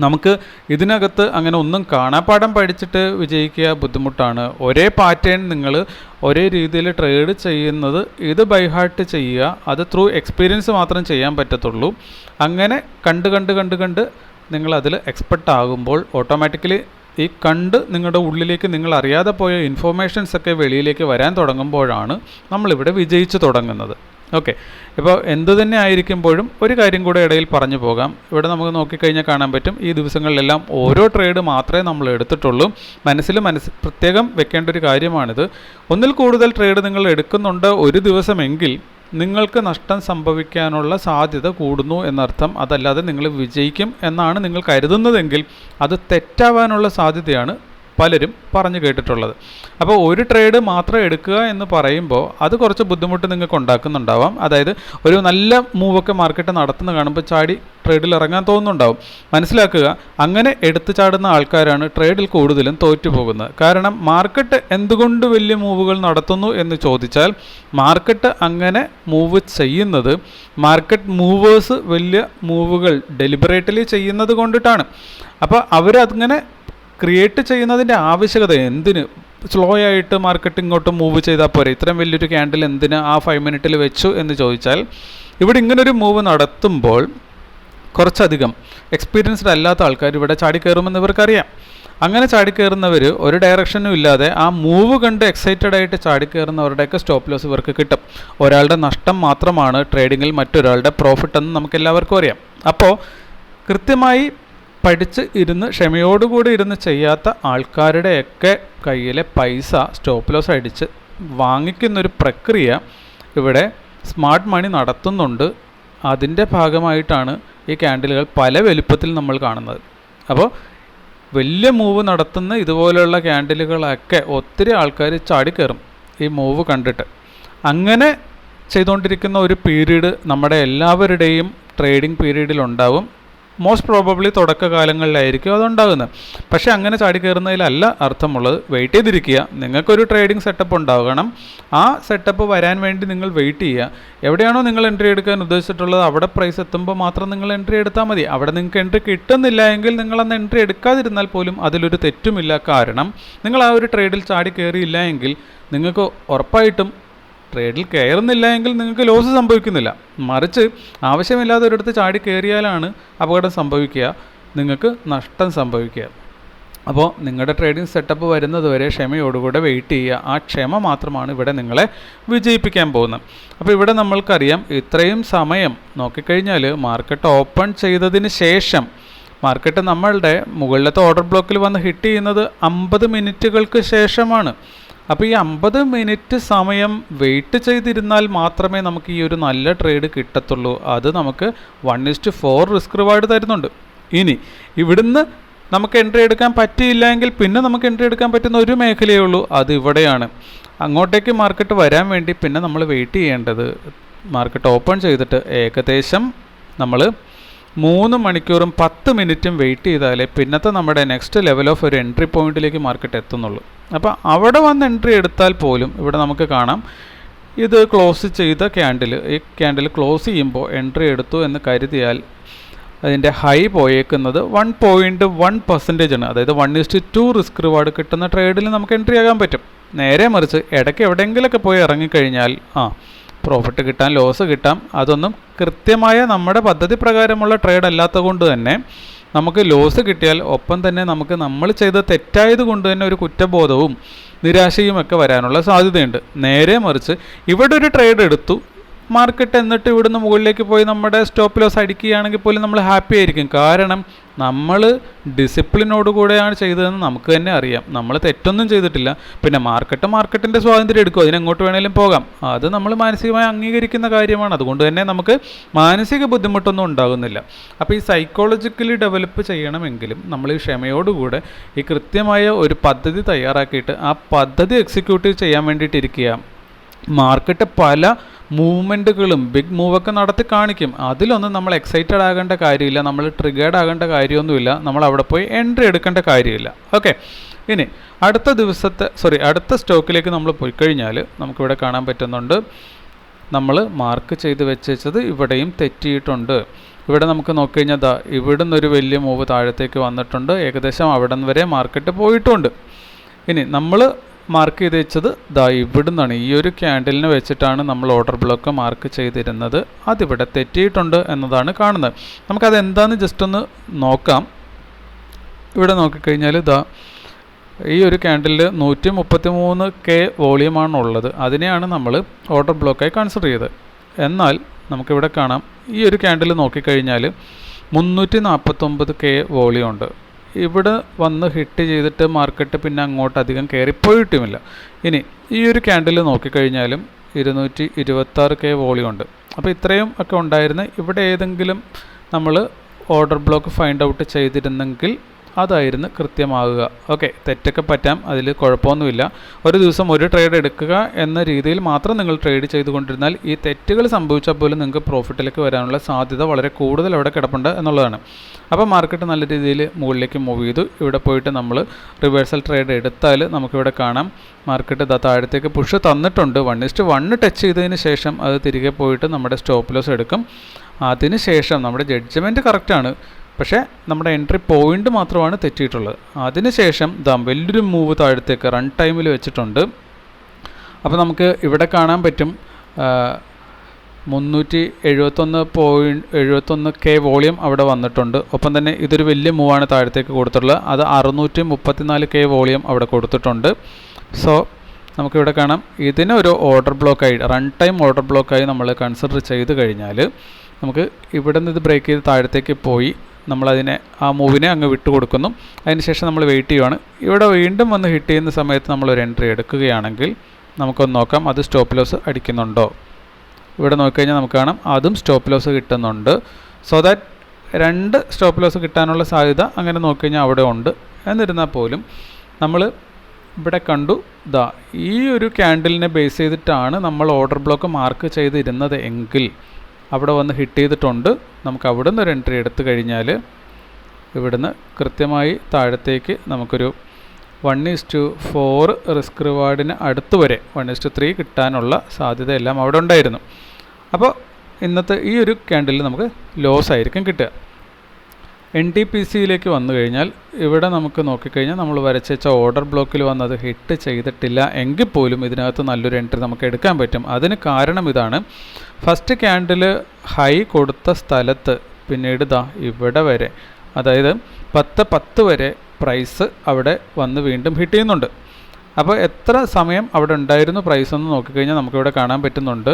നമുക്ക് ഇതിനകത്ത് അങ്ങനെ ഒന്നും കാണാപ്പാടം പഠിച്ചിട്ട് വിജയിക്കുക ബുദ്ധിമുട്ടാണ്. ഒരേ പാറ്റേൺ നിങ്ങൾ ഒരേ രീതിയിൽ ട്രേഡ് ചെയ്യുന്നത് ഇത് ബൈഹാർട്ട് ചെയ്യുക. അത് ത്രൂ എക്സ്പീരിയൻസ് മാത്രം ചെയ്യാൻ പറ്റത്തുള്ളൂ. അങ്ങനെ കണ്ട് കണ്ട് കണ്ട് കണ്ട് നിങ്ങൾ അതിൽ എക്സ്പെർട്ട് ആകുമ്പോൾ ഓട്ടോമാറ്റിക്കലി ഈ കണ്ട് നിങ്ങളുടെ ഉള്ളിലേക്ക് നിങ്ങൾ അറിയാതെ പോയ ഇൻഫോർമേഷൻസ് ഒക്കെ വെളിയിലേക്ക് വരാൻ തുടങ്ങുമ്പോഴാണ് നമ്മളിവിടെ വിജയിച്ചു തുടങ്ങുന്നത്. ഓക്കെ ഇപ്പോൾ എന്തു തന്നെ ആയിരിക്കുമ്പോഴും ഒരു കാര്യം കൂടെ ഇടയിൽ പറഞ്ഞു പോകാം. ഇവിടെ നമുക്ക് നോക്കിക്കഴിഞ്ഞാൽ കാണാൻ പറ്റും. ഈ ദിവസങ്ങളിലെല്ലാം ഓരോ ട്രേഡ് മാത്രമേ നമ്മൾ എടുത്തിട്ടുള്ളൂ. മനസ്സിൽ മനസ്സ് പ്രത്യേകം വെക്കേണ്ട ഒരു കാര്യമാണിത്. ഒന്നിൽ കൂടുതൽ ട്രേഡ് നിങ്ങൾ എടുക്കുന്നുണ്ട് ഒരു ദിവസമെങ്കിൽ നിങ്ങൾക്ക് നഷ്ടം സംഭവിക്കാനുള്ള സാധ്യത കൂടുന്നു എന്നർത്ഥം. അതല്ലാതെ നിങ്ങൾ വിജയിക്കും എന്നാണ് നിങ്ങൾ കരുതുന്നതെങ്കിൽ അത് തെറ്റാവാനുള്ള സാധ്യതയാണ് പലരും പറഞ്ഞു കേട്ടിട്ടുള്ളത്. അപ്പോൾ ഒരു ട്രേഡ് മാത്രം എടുക്കുക എന്ന് പറയുമ്പോൾ അത് കുറച്ച് ബുദ്ധിമുട്ട് നിങ്ങൾക്ക് ഉണ്ടാക്കുന്നുണ്ടാവാം. അതായത് ഒരു നല്ല മൂവൊക്കെ മാർക്കറ്റ് നടത്തുന്ന കാണുമ്പോൾ ചാടി ട്രേഡിൽ ഇറങ്ങാൻ തോന്നുന്നുണ്ടാവും. മനസ്സിലാക്കുക അങ്ങനെ എടുത്തു ചാടുന്ന ആൾക്കാരാണ് ട്രേഡിൽ കൂടുതലും തോറ്റുപോകുന്നത് കാരണം മാർക്കറ്റ് എന്തുകൊണ്ട് വലിയ മൂവുകൾ നടത്തുന്നു എന്ന് ചോദിച്ചാൽ മാർക്കറ്റ് അങ്ങനെ മൂവ് ചെയ്യുന്നത് മാർക്കറ്റ് മൂവേഴ്സ് വലിയ മൂവുകൾ ഡെലിബറേറ്റ്ലി ചെയ്യുന്നത് കൊണ്ടിട്ടാണ്. അപ്പോൾ അവരങ്ങനെ ക്രിയേറ്റ് ചെയ്യുന്നതിന്റെ ആവശ്യകത എന്തിന്? സ്ലോ ആയിട്ട് മാർക്കറ്റ് ഇങ്ങോട്ട് മൂവ് ചെയ്താൽ പോരെ? ഇത്രയും വലിയൊരു ക്യാൻഡിൽ എന്തിന് ആ ഫൈവ് മിനിറ്റിൽ വെച്ചു എന്ന് ചോദിച്ചാൽ ഇവിടെ ഇങ്ങനൊരു മൂവ് നടത്തുമ്പോൾ കുറച്ചധികം എക്സ്പീരിയൻസ്ഡ് അല്ലാത്ത ആൾക്കാർ ഇവിടെ ചാടിക്കയറുമെന്ന് ഇവർക്കറിയാം അങ്ങനെ ചാടിക്കയറുന്നവർ ഒരു ഡയറക്ഷനും ഇല്ലാതെ ആ മൂവ് കണ്ട് എക്സൈറ്റഡ് ആയിട്ട് ചാടിക്കയറുന്നവരുടെയൊക്കെ സ്റ്റോപ്പ് ലോസ് ഇവർക്ക് കിട്ടും. ഒരാളുടെ നഷ്ടം മാത്രമാണ് ട്രേഡിങ്ങിൽ മറ്റൊരാളുടെ പ്രോഫിറ്റ് എന്ന് നമുക്ക് എല്ലാവർക്കും അറിയാം. അപ്പോൾ കൃത്യമായി പഠിച്ച് ഇരുന്ന് ക്ഷമയോടുകൂടി ഇരുന്ന് ചെയ്യാത്ത ആൾക്കാരുടെയൊക്കെ കയ്യിലെ പൈസ സ്റ്റോപ്പ് ലോസ് അടിച്ച് വാങ്ങിക്കുന്നൊരു പ്രക്രിയ ഇവിടെ സ്മാർട്ട് മണി നടത്തുന്നുണ്ട്. അതിന്റെ ഭാഗമായിട്ടാണ് ഈ ക്യാൻഡിലുകൾ പല വലുപ്പത്തിൽ നമ്മൾ കാണുന്നത്. അപ്പോൾ വലിയ മൂവ് നടത്തുന്ന ഇതുപോലെയുള്ള ക്യാൻഡിലുകളൊക്കെ ഒത്തിരി ആൾക്കാർ ചാടിക്കയറും ഈ മൂവ് കണ്ടിട്ട്. അങ്ങനെ ചെയ്തുകൊണ്ടിരിക്കുന്ന ഒരു പീരീഡ് നമ്മുടെ എല്ലാവരുടെയും ട്രേഡിംഗ് പീരീഡിൽ ഉണ്ടാവും. മോസ്റ്റ് പ്രോബബ്ലി തുടക്കകാലങ്ങളിലായിരിക്കും അതുണ്ടാകുന്നത്. പക്ഷേ അങ്ങനെ ചാടി കയറുന്നതിലല്ല അർത്ഥമുള്ളത്. വെയിറ്റ് ചെയ്തിരിക്കുക. നിങ്ങൾക്കൊരു ട്രേഡിംഗ് സെറ്റപ്പ് ഉണ്ടാകണം. ആ സെറ്റപ്പ് വരാൻ വേണ്ടി നിങ്ങൾ വെയിറ്റ് ചെയ്യുക. എവിടെയാണോ നിങ്ങൾ എൻട്രി എടുക്കാൻ ഉദ്ദേശിച്ചിട്ടുള്ളത് അവിടെ പ്രൈസ് എത്തുമ്പോൾ മാത്രം നിങ്ങൾ എൻട്രി എടുത്താൽ മതി. അവിടെ നിങ്ങൾക്ക് എൻട്രി കിട്ടുന്നില്ല എങ്കിൽ നിങ്ങൾ അന്ന് എൻട്രി എടുക്കാതിരുന്നാൽ പോലും അതിലൊരു തെറ്റുമില്ല. കാരണം നിങ്ങൾ ആ ഒരു ട്രേഡിൽ ചാടി കയറിയില്ല എങ്കിൽ നിങ്ങൾക്ക് ഉറപ്പായിട്ടും ട്രേഡിൽ കയറുന്നില്ല എങ്കിൽ നിങ്ങൾക്ക് ലോസ് സംഭവിക്കുന്നില്ല. മറിച്ച് ആവശ്യമില്ലാതെ ഒരിടത്ത് ചാടി കയറിയാലാണ് അപകടം സംഭവിക്കുക. നിങ്ങൾക്ക് നഷ്ടം സംഭവിക്കുക. അപ്പോൾ നിങ്ങളുടെ ട്രേഡിംഗ് സെറ്റപ്പ് വരുന്നതുവരെ ക്ഷമയോടുകൂടെ വെയിറ്റ് ചെയ്യുക. ആ ക്ഷമ മാത്രമാണ് ഇവിടെ നിങ്ങളെ വിജയിപ്പിക്കാൻ പോകുന്നത്. അപ്പോൾ ഇവിടെ നമ്മൾക്കറിയാം ഇത്രയും സമയം നോക്കിക്കഴിഞ്ഞാൽ മാർക്കറ്റ് ഓപ്പൺ ചെയ്തതിന് ശേഷം മാർക്കറ്റ് നമ്മളുടെ മുകളിലത്തെ ഓർഡർ ബ്ലോക്കിൽ വന്ന് ഹിറ്റ് ചെയ്യുന്നത് അമ്പത് മിനിറ്റുകൾക്ക് ശേഷമാണ്. അപ്പോൾ ഈ അമ്പത് മിനിറ്റ് സമയം വെയിറ്റ് ചെയ്തിരുന്നാൽ മാത്രമേ നമുക്ക് ഈ ഒരു നല്ല ട്രേഡ് കിട്ടത്തുള്ളൂ. അത് നമുക്ക് one is to four risk reward തരുന്നുണ്ട്. ഇനി ഇവിടുന്ന് നമുക്ക് എൻട്രി എടുക്കാൻ പറ്റിയില്ല എങ്കിൽ പിന്നെ നമുക്ക് എൻട്രി എടുക്കാൻ പറ്റുന്ന ഒരു മേഖലയേ ഉള്ളൂ. അത് ഇവിടെയാണ്. അങ്ങോട്ടേക്ക് മാർക്കറ്റ് വരാൻ വേണ്ടി പിന്നെ നമ്മൾ വെയിറ്റ് ചെയ്യേണ്ടത്. മാർക്കറ്റ് ഓപ്പൺ ചെയ്തിട്ട് ഏകദേശം നമ്മൾ മൂന്ന് മണിക്കൂറും പത്ത് മിനിറ്റും വെയിറ്റ് ചെയ്താലേ പിന്നത്തെ നമ്മുടെ നെക്സ്റ്റ് ലെവൽ ഓഫ് ഒരു എൻട്രി പോയിന്റിലേക്ക് മാർക്കറ്റ് എത്തുന്നുള്ളൂ. അപ്പോൾ അവിടെ വന്ന് എൻട്രി എടുത്താൽ പോലും ഇവിടെ നമുക്ക് കാണാം. ഇത് ക്ലോസ് ചെയ്ത ക്യാൻഡിൽ ഈ ക്യാൻഡിൽ ക്ലോസ് ചെയ്യുമ്പോൾ എൻട്രി എടുത്തു എന്ന് കരുതിയാൽ അതിന്റെ ഹൈ പോയേക്കുന്നത് വൺ പോയിന്റ് വൺ പെർസെന്റേജ് ആണ്. അതായത് one is to two risk reward കിട്ടുന്ന ട്രേഡിൽ നമുക്ക് എൻട്രി ആകാൻ പറ്റും. നേരെ മറിച്ച് ഇടയ്ക്ക് എവിടെയെങ്കിലുമൊക്കെ പോയി ഇറങ്ങിക്കഴിഞ്ഞാൽ ആ പ്രോഫിറ്റ് കിട്ടാൻ ലോസ് കിട്ടാം. അതൊന്നും കൃത്യമായ നമ്മുടെ പദ്ധതി പ്രകാരമുള്ള ട്രേഡ് അല്ലാത്തത് കൊണ്ട് തന്നെ നമുക്ക് ലോസ് കിട്ടിയാൽ ഒപ്പം തന്നെ നമുക്ക് നമ്മൾ ചെയ്ത തെറ്റായത് കൊണ്ട് തന്നെ ഒരു കുറ്റബോധവും നിരാശയും ഒക്കെ വരാനുള്ള സാധ്യതയുണ്ട്. നേരെ മറിച്ച് ഇവിടെ ഒരു ട്രേഡ് എടുത്തു. മാർക്കറ്റ് എന്നിട്ട് ഇവിടുന്ന് മുകളിലേക്ക് പോയി നമ്മുടെ സ്റ്റോപ്പ് ലോസ് അടിക്കുകയാണെങ്കിൽ പോലും നമ്മൾ ഹാപ്പി ആയിരിക്കും. കാരണം നമ്മൾ ഡിസിപ്ലിനോട് കൂടെയാണ് ചെയ്തതെന്ന് നമുക്ക് തന്നെ അറിയാം. നമ്മൾ തെറ്റൊന്നും ചെയ്തിട്ടില്ല. പിന്നെ മാർക്കറ്റ് മാർക്കറ്റിന്റെ സ്വാതന്ത്ര്യം എടുക്കും. അതിനെങ്ങോട്ട് വേണേലും പോകാം. അത് നമ്മൾ മാനസികമായി അംഗീകരിക്കുന്ന കാര്യമാണ്. അതുകൊണ്ട് തന്നെ നമുക്ക് മാനസിക ബുദ്ധിമുട്ടൊന്നും ഉണ്ടാകുന്നില്ല. അപ്പോൾ ഈ സൈക്കോളജിക്കലി ഡെവലപ്പ് ചെയ്യണമെങ്കിലും നമ്മൾ ഈ ക്ഷമയോടുകൂടെ ഈ കൃത്യമായ ഒരു പദ്ധതി തയ്യാറാക്കിയിട്ട് ആ പദ്ധതി എക്സിക്യൂട്ടീവ് ചെയ്യാൻ വേണ്ടിയിട്ടിരിക്കുക മാർക്കറ്റ് പല മൂവ്മെന്റുകളും ബിഗ് മൂവൊക്കെ നടത്തി കാണിക്കും. അതിലൊന്നും നമ്മൾ എക്സൈറ്റഡ് ആകേണ്ട കാര്യമില്ല നമ്മൾ ട്രിഗേർഡ് ആകേണ്ട കാര്യമൊന്നുമില്ല നമ്മൾ അവിടെ പോയി എൻട്രി എടുക്കേണ്ട കാര്യമില്ല. ഓക്കെ ഇനി അടുത്ത ദിവസത്തെ സോറി അടുത്ത സ്റ്റോക്കിലേക്ക് നമ്മൾ പോയി കഴിഞ്ഞാൽ നമുക്കിവിടെ കാണാൻ പറ്റുന്നുണ്ട് നമ്മൾ മാർക്ക് ചെയ്ത് വെച്ചത് ഇവിടെയും തെറ്റിയിട്ടുണ്ട്. ഇവിടെ നമുക്ക് നോക്കിക്കഴിഞ്ഞാൽ ദാ ഇവിടെ നിന്നൊരു വലിയ മൂവ് താഴത്തേക്ക് വന്നിട്ടുണ്ട് ഏകദേശം അവിടെ വരെ മാർക്കറ്റ് പോയിട്ടുണ്ട്. ഇനി നമ്മൾ മാർക്ക് ചെയ്ത് വെച്ചത് ദാ ഇവിടുന്നാണ്. ഈ ഒരു ക്യാൻഡിലിന് വെച്ചിട്ടാണ് നമ്മൾ ഓർഡർ ബ്ലോക്ക് മാർക്ക് ചെയ്തിരുന്നത്. അതിവിടെ തെറ്റിയിട്ടുണ്ട് എന്നതാണ് കാണുന്നത്. നമുക്കത് എന്താണെന്ന് ജസ്റ്റ് ഒന്ന് നോക്കാം. ഇവിടെ നോക്കിക്കഴിഞ്ഞാൽ ദാ ഈ ഒരു ക്യാൻഡലിൽ നൂറ്റി മുപ്പത്തി മൂന്ന് കെ വോളിയമാണ് ഉള്ളത് അതിനെയാണ് നമ്മൾ ഓർഡർ ബ്ലോക്കായി കൺസിഡർ ചെയ്തത്. എന്നാൽ നമുക്കിവിടെ കാണാം. ഈ ഒരു ക്യാൻഡിൽ നോക്കിക്കഴിഞ്ഞാൽ മുന്നൂറ്റി നാൽപ്പത്തൊമ്പത് കെ വോളിയം ഉണ്ട്. ഇവിടെ വന്ന് ഹിറ്റ് ചെയ്തിട്ട് മാർക്കറ്റ് പിന്നെ അങ്ങോട്ട് അധികം കയറിപ്പോയിട്ടുമില്ല ഇനി ഈ ഒരു ക്യാൻഡിൽ നോക്കിക്കഴിഞ്ഞാലും ഇരുന്നൂറ്റി ഇരുപത്താറ് കെ വോളിയം ഉണ്ട്. അപ്പോൾ ഇത്രയും ഒക്കെ ഉണ്ടായിരുന്ന. ഇവിടെ ഏതെങ്കിലും നമ്മൾ ഓർഡർ ബ്ലോക്ക് ഫൈൻഡ് ഔട്ട് ചെയ്തിരുന്നെങ്കിൽ അതായിരുന്നു കൃത്യമാകുക. ഓക്കെ തെറ്റൊക്കെ പറ്റാം അതിൽ കുഴപ്പമൊന്നുമില്ല. ഒരു ദിവസം ഒരു ട്രേഡ് എടുക്കുക എന്ന രീതിയിൽ മാത്രം നിങ്ങൾ ട്രേഡ് ചെയ്തുകൊണ്ടിരുന്നാൽ ഈ തെറ്റുകൾ സംഭവിച്ചാൽ പോലും നിങ്ങൾക്ക് പ്രോഫിറ്റിലേക്ക് വരാനുള്ള സാധ്യത വളരെ കൂടുതൽ അവിടെ കിടപ്പുണ്ട് എന്നുള്ളതാണ്. അപ്പോൾ മാർക്കറ്റ് നല്ല രീതിയിൽ മുകളിലേക്ക് മൂവ് ചെയ്തു. ഇവിടെ പോയിട്ട് നമ്മൾ റിവേഴ്സൽ ട്രേഡ് എടുത്താൽ നമുക്കിവിടെ കാണാം. മാർക്കറ്റ് ഇതാ താഴത്തേക്ക് പുഷ് തന്നിട്ടുണ്ട്. വൺ ഇസ്റ്റ് വണ്ണ് ടച്ച് ചെയ്തതിന് ശേഷം അത് തിരികെ പോയിട്ട് നമ്മുടെ സ്റ്റോപ്പ് ലോസ് എടുക്കും. അതിന് ശേഷം നമ്മുടെ ജഡ്ജ്മെന്റ് കറക്റ്റാണ് പക്ഷേ നമ്മുടെ എൻട്രി പോയിന്റ് മാത്രമാണ് തെറ്റിയിട്ടുള്ളത്. അതിനുശേഷം ദാ വലിയൊരു മൂവ് താഴത്തേക്ക് റൺ ടൈമിൽ വെച്ചിട്ടുണ്ട്. അപ്പോൾ നമുക്ക് ഇവിടെ കാണാൻ പറ്റും മുന്നൂറ്റി എഴുപത്തൊന്ന് പോയിന്റ് എഴുപത്തൊന്ന് കെ വോളിയം അവിടെ വന്നിട്ടുണ്ട്. ഒപ്പം തന്നെ ഇതൊരു വലിയ മൂവാണ് താഴത്തേക്ക് കൊടുത്തിട്ടുള്ളത്. അത് അറുന്നൂറ്റി മുപ്പത്തിനാല് കെ വോളിയം അവിടെ കൊടുത്തിട്ടുണ്ട്. സോ നമുക്കിവിടെ കാണാം. ഇതിനൊരു ഒരു ഓർഡർ ബ്ലോക്കായി റൺ ടൈം ഓർഡർ ബ്ലോക്കായി നമ്മൾ കൺസിഡർ ചെയ്ത് കഴിഞ്ഞാൽ നമുക്ക് ഇവിടെ നിന്ന് ഇത് ബ്രേക്ക് ചെയ്ത് താഴത്തേക്ക് പോയി. നമ്മളതിനെ ആ മൂവിനെ അങ്ങ് വിട്ടു കൊടുക്കുന്നു അതിനുശേഷം നമ്മൾ വെയിറ്റ് ചെയ്യുവാണ്. ഇവിടെ വീണ്ടും വന്ന് ഹിറ്റ് ചെയ്യുന്ന സമയത്ത് നമ്മളൊരു എൻട്രി എടുക്കുകയാണെങ്കിൽ നമുക്കൊന്ന് നോക്കാം. അത് സ്റ്റോപ്പ് ലോസ് അടിക്കുന്നുണ്ടോ? ഇവിടെ നോക്കിക്കഴിഞ്ഞാൽ നമുക്ക് കാണാം. അതും സ്റ്റോപ്പ് ലോസ് കിട്ടുന്നുണ്ട്. സോ ദാറ്റ് രണ്ട് സ്റ്റോപ്പ് ലോസ് കിട്ടാനുള്ള സാധ്യത അങ്ങനെ നോക്കിക്കഴിഞ്ഞാൽ അവിടെ ഉണ്ട്. എന്നിരുന്നാൽ പോലും നമ്മൾ ഇവിടെ കണ്ടു. ദാ ഈ ഒരു ക്യാൻഡിലിനെ ബേസ് ചെയ്തിട്ടാണ് നമ്മൾ ഓർഡർ ബ്ലോക്ക് മാർക്ക് ചെയ്തിരുന്നത് എങ്കിൽ അവിടെ വന്ന് ഹിറ്റ് ചെയ്തിട്ടുണ്ട്. നമുക്ക് അവിടെ നിന്ന് ഒരു എൻട്രി എടുത്തു കഴിഞ്ഞാൽ ഇവിടുന്ന് കൃത്യമായി താഴത്തേക്ക് നമുക്കൊരു one is to four risk റിവാർഡിന് അടുത്ത് വരെ വൺ ഈസ് ടു ത്രീ കിട്ടാനുള്ള സാധ്യതയെല്ലാം അവിടെ ഉണ്ടായിരുന്നു. അപ്പോൾ ഇന്നത്തെ ഈ ഒരു ക്യാൻഡിൽ നമുക്ക് ലോസ് ആയിരിക്കും കിട്ടുക. എൻ ടി പി സിയിലേക്ക് വന്നു കഴിഞ്ഞാൽ ഇവിടെ നമുക്ക് നോക്കിക്കഴിഞ്ഞാൽ നമ്മൾ വരച്ച ഓർഡർ ബ്ലോക്കിൽ വന്നത് ഹിറ്റ് ചെയ്തിട്ടില്ല എങ്കിൽ പോലും ഇതിനകത്ത് നല്ലൊരു എൻട്രി നമുക്ക് എടുക്കാൻ പറ്റും. അതിന് കാരണം ഇതാണ്. ഫസ്റ്റ് ക്യാൻഡിൽ ഹൈ കൊടുത്ത സ്ഥലത്ത് പിന്നീട് ദാ ഇവിടെ വരെ അതായത് പത്ത് പത്ത് വരെ പ്രൈസ് അവിടെ വന്ന് വീണ്ടും ഹിറ്റ് ചെയ്യുന്നുണ്ട്. അപ്പോൾ എത്ര സമയം അവിടെ ഉണ്ടായിരുന്നു പ്രൈസ് എന്ന് നോക്കിക്കഴിഞ്ഞാൽ നമുക്കിവിടെ കാണാൻ പറ്റുന്നുണ്ട്.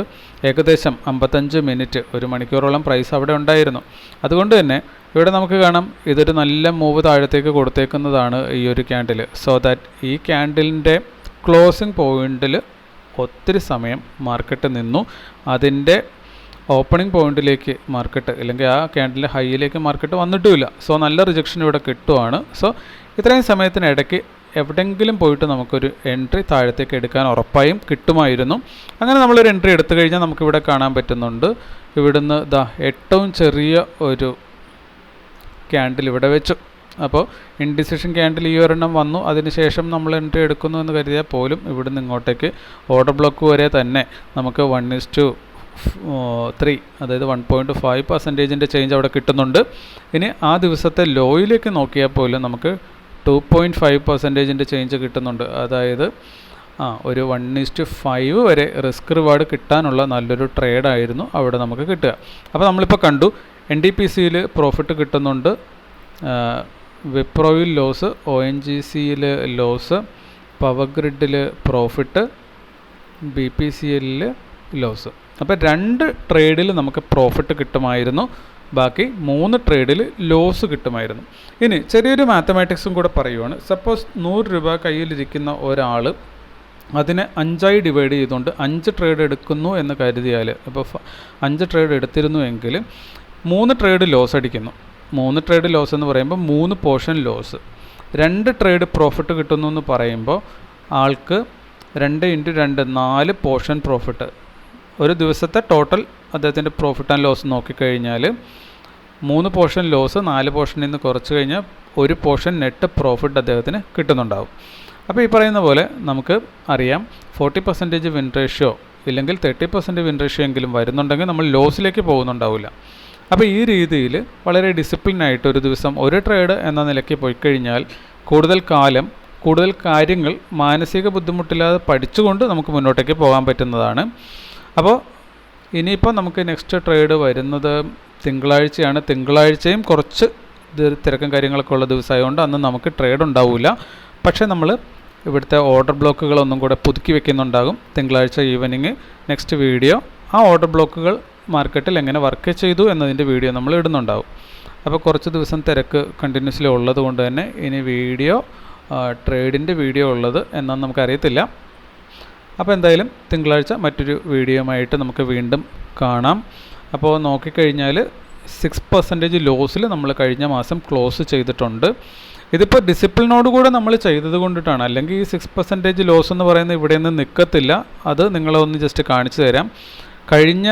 ഏകദേശം അമ്പത്തഞ്ച് മിനിറ്റ് ഒരു മണിക്കൂറോളം പ്രൈസ് അവിടെ ഉണ്ടായിരുന്നു. അതുകൊണ്ട് തന്നെ ഇവിടെ നമുക്ക് കാണാം ഇതൊരു നല്ല മൂവ് താഴത്തേക്ക് കൊടുത്തേക്കുന്നതാണ് ഈ ഒരു ക്യാൻഡിൽ സോ ദാറ്റ് ഈ ക്യാൻഡിലിന്റെ ക്ലോസിംഗ് പോയിന്റിൽ ഒത്തിരി സമയം മാർക്കറ്റ് നിന്നു. അതിന്റെ ഓപ്പണിംഗ് പോയിന്റിലേക്ക് മാർക്കറ്റ് അല്ലെങ്കിൽ ആ ക്യാൻഡിലെ ഹൈയിലേക്ക് മാർക്കറ്റ് വന്നിട്ടുമില്ല. സോ നല്ല റിജക്ഷൻ ഇവിടെ കിട്ടുവാണ്. സോ ഇത്രയും സമയത്തിനിടയ്ക്ക് എവിടെങ്കിലും പോയിട്ട് നമുക്കൊരു എൻട്രി താഴത്തേക്ക് എടുക്കാൻ ഉറപ്പായും കിട്ടുമായിരുന്നു. അങ്ങനെ നമ്മളൊരു എൻട്രി എടുത്തു കഴിഞ്ഞാൽ നമുക്കിവിടെ കാണാൻ പറ്റുന്നുണ്ട്. ഇവിടുന്ന് ദാ ഏറ്റവും ചെറിയ ഒരു ക്യാൻഡിൽ ഇവിടെ വെച്ചു. അപ്പോൾ ഇൻഡിസിഷൻ ക്യാൻഡിൽ ഈ ഒരെണ്ണം വന്നു. അതിനുശേഷം നമ്മൾ എൻട്രി എടുക്കുന്നു എന്ന് കരുതിയാൽ പോലും ഇവിടുന്ന് ഇങ്ങോട്ടേക്ക് ഓർഡർ ബ്ലോക്ക് വരെ തന്നെ നമുക്ക് വൺ ഇസ് ടു ത്രീ അതായത് വൺ പോയിന്റ് ഫൈവ് പെർസെന്റേജിന്റെ ചേഞ്ച് അവിടെ കിട്ടുന്നുണ്ട്. ഇനി ആ ദിവസത്തെ ലോയിലേക്ക് നോക്കിയാൽ പോലും നമുക്ക് ടു പോയിന്റ് ഫൈവ് പെർസെന്റേജിന്റെ ചേഞ്ച് കിട്ടുന്നുണ്ട്. അതായത് ആ ഒരു വൺ ഇസ്റ്റ് ഫൈവ് വരെ റിസ്ക് റിവാർഡ് കിട്ടാനുള്ള നല്ലൊരു ട്രേഡായിരുന്നു അവിടെ നമുക്ക് കിട്ടുക. അപ്പോൾ നമ്മളിപ്പോൾ കണ്ടു എൻ ഡി പി സിയിൽ പ്രോഫിറ്റ് കിട്ടുന്നുണ്ട്. വിപ്രോയിൽ ലോസ് ഒ എൻ ജി സിയിൽ ലോസ് പവർ ഗ്രിഡിൽ പ്രോഫിറ്റ് ബി പി സി എല്ലിൽ ലോസ്. അപ്പോൾ രണ്ട് ട്രേഡിൽ നമുക്ക് പ്രോഫിറ്റ് കിട്ടുമായിരുന്നു. ബാക്കി മൂന്ന് ട്രേഡിൽ ലോസ് കിട്ടുമായിരുന്നു. ഇനി ചെറിയൊരു മാത്തമാറ്റിക്സും കൂടെ പറയുവാണ്. സപ്പോസ് നൂറ് രൂപ കയ്യിലിരിക്കുന്ന ഒരാൾ അതിനെ അഞ്ചായി ഡിവൈഡ് ചെയ്തുകൊണ്ട് അഞ്ച് ട്രേഡ് എടുക്കുന്നു എന്ന് കരുതിയാൽ അപ്പോൾ അഞ്ച് ട്രേഡ് എടുത്തിരുന്നു എങ്കിൽ മൂന്ന് ട്രേഡ് ലോസ് അടിക്കുന്നു. മൂന്ന് ട്രേഡ് ലോസ് എന്ന് പറയുമ്പോൾ മൂന്ന് പോർഷൻ ലോസ് രണ്ട് ട്രേഡ് പ്രോഫിറ്റ് കിട്ടുന്നു എന്ന് പറയുമ്പോൾ ആൾക്ക് രണ്ട് ഇന്റു രണ്ട് നാല് പോർഷൻ പ്രോഫിറ്റ് ഒരു ദിവസത്തെ ടോട്ടൽ അദ്ദേഹത്തിന്റെ പ്രോഫിറ്റ് ആൻഡ് ലോസ് നോക്കിക്കഴിഞ്ഞാൽ മൂന്ന് പോർഷൻ ലോസ് നാല് പോർഷനിൽ നിന്ന് കുറച്ച് കഴിഞ്ഞാൽ ഒരു പോർഷൻ നെറ്റ് പ്രോഫിറ്റ് അദ്ദേഹത്തിന് കിട്ടുന്നുണ്ടാവും. അപ്പോൾ ഈ പറയുന്ന പോലെ നമുക്ക് അറിയാം ഫോർട്ടി പെർസെന്റേജ് വിൻ റേഷ്യോ ഇല്ലെങ്കിൽ തേർട്ടി പെർസെന്റ് വിൻ റേഷ്യോ എങ്കിലും വരുന്നുണ്ടെങ്കിൽ നമ്മൾ ലോസിലേക്ക് പോകുന്നുണ്ടാവില്ല. അപ്പോൾ ഈ രീതിയിൽ വളരെ ഡിസിപ്ലിനായിട്ട് ഒരു ദിവസം ഒരു ട്രേഡ് എന്ന നിലയ്ക്ക് പോയി കഴിഞ്ഞാൽ കൂടുതൽ കാലം കൂടുതൽ കാര്യങ്ങൾ മാനസിക ബുദ്ധിമുട്ടില്ലാതെ പഠിച്ചുകൊണ്ട് നമുക്ക് മുന്നോട്ടേക്ക് പോകാൻ പറ്റുന്നതാണ്. അപ്പോൾ ഇനിയിപ്പോൾ നമുക്ക് നെക്സ്റ്റ് ട്രേഡ് വരുന്നത് തിങ്കളാഴ്ചയാണ്. തിങ്കളാഴ്ചയും കുറച്ച് തിരക്കും കാര്യങ്ങളൊക്കെ ഉള്ള ദിവസമായതുകൊണ്ട് അന്ന് നമുക്ക് ട്രേഡ് ഉണ്ടാവില്ല പക്ഷേ നമ്മൾ ഇവിടുത്തെ ഓർഡർ ബ്ലോക്കുകളൊന്നും കൂടെ പുതുക്കി വെക്കുന്നുണ്ടാകും. തിങ്കളാഴ്ച ഈവനിങ് നെക്സ്റ്റ് വീഡിയോ ആ ഓർഡർ ബ്ലോക്കുകൾ മാർക്കറ്റിൽ എങ്ങനെ വർക്ക് ചെയ്തു എന്നതിന്റെ വീഡിയോ നമ്മൾ ഇടുന്നുണ്ടാവും. അപ്പോൾ കുറച്ച് ദിവസം തിരക്ക് കണ്ടിന്യൂസ്ലി ഉള്ളത് കൊണ്ട് തന്നെ ഇനി വീഡിയോ ട്രേഡിന്റെ വീഡിയോ ഉള്ളത് എന്നാന്ന് നമുക്കറിയത്തില്ല. അപ്പോൾ എന്തായാലും തിങ്കളാഴ്ച മറ്റൊരു വീഡിയോയുമായിട്ട് നമുക്ക് വീണ്ടും കാണാം. അപ്പോൾ നോക്കിക്കഴിഞ്ഞാൽ സിക്സ് പെർസെന്റേജ് ലോസിൽ നമ്മൾ കഴിഞ്ഞ മാസം ക്ലോസ് ചെയ്തിട്ടുണ്ട്. ഇതിപ്പോൾ ഡിസിപ്ലിനോട് കൂടെ നമ്മൾ ചെയ്തത് കൊണ്ടിട്ടാണ്. അല്ലെങ്കിൽ ഈ സിക്സ് പെർസെന്റേജ് ലോസ് എന്ന് പറയുന്നത് ഇവിടെ നിന്ന് നിൽക്കത്തില്ല. അത് നിങ്ങളെ ഒന്ന് ജസ്റ്റ് കാണിച്ചു തരാം. കഴിഞ്ഞ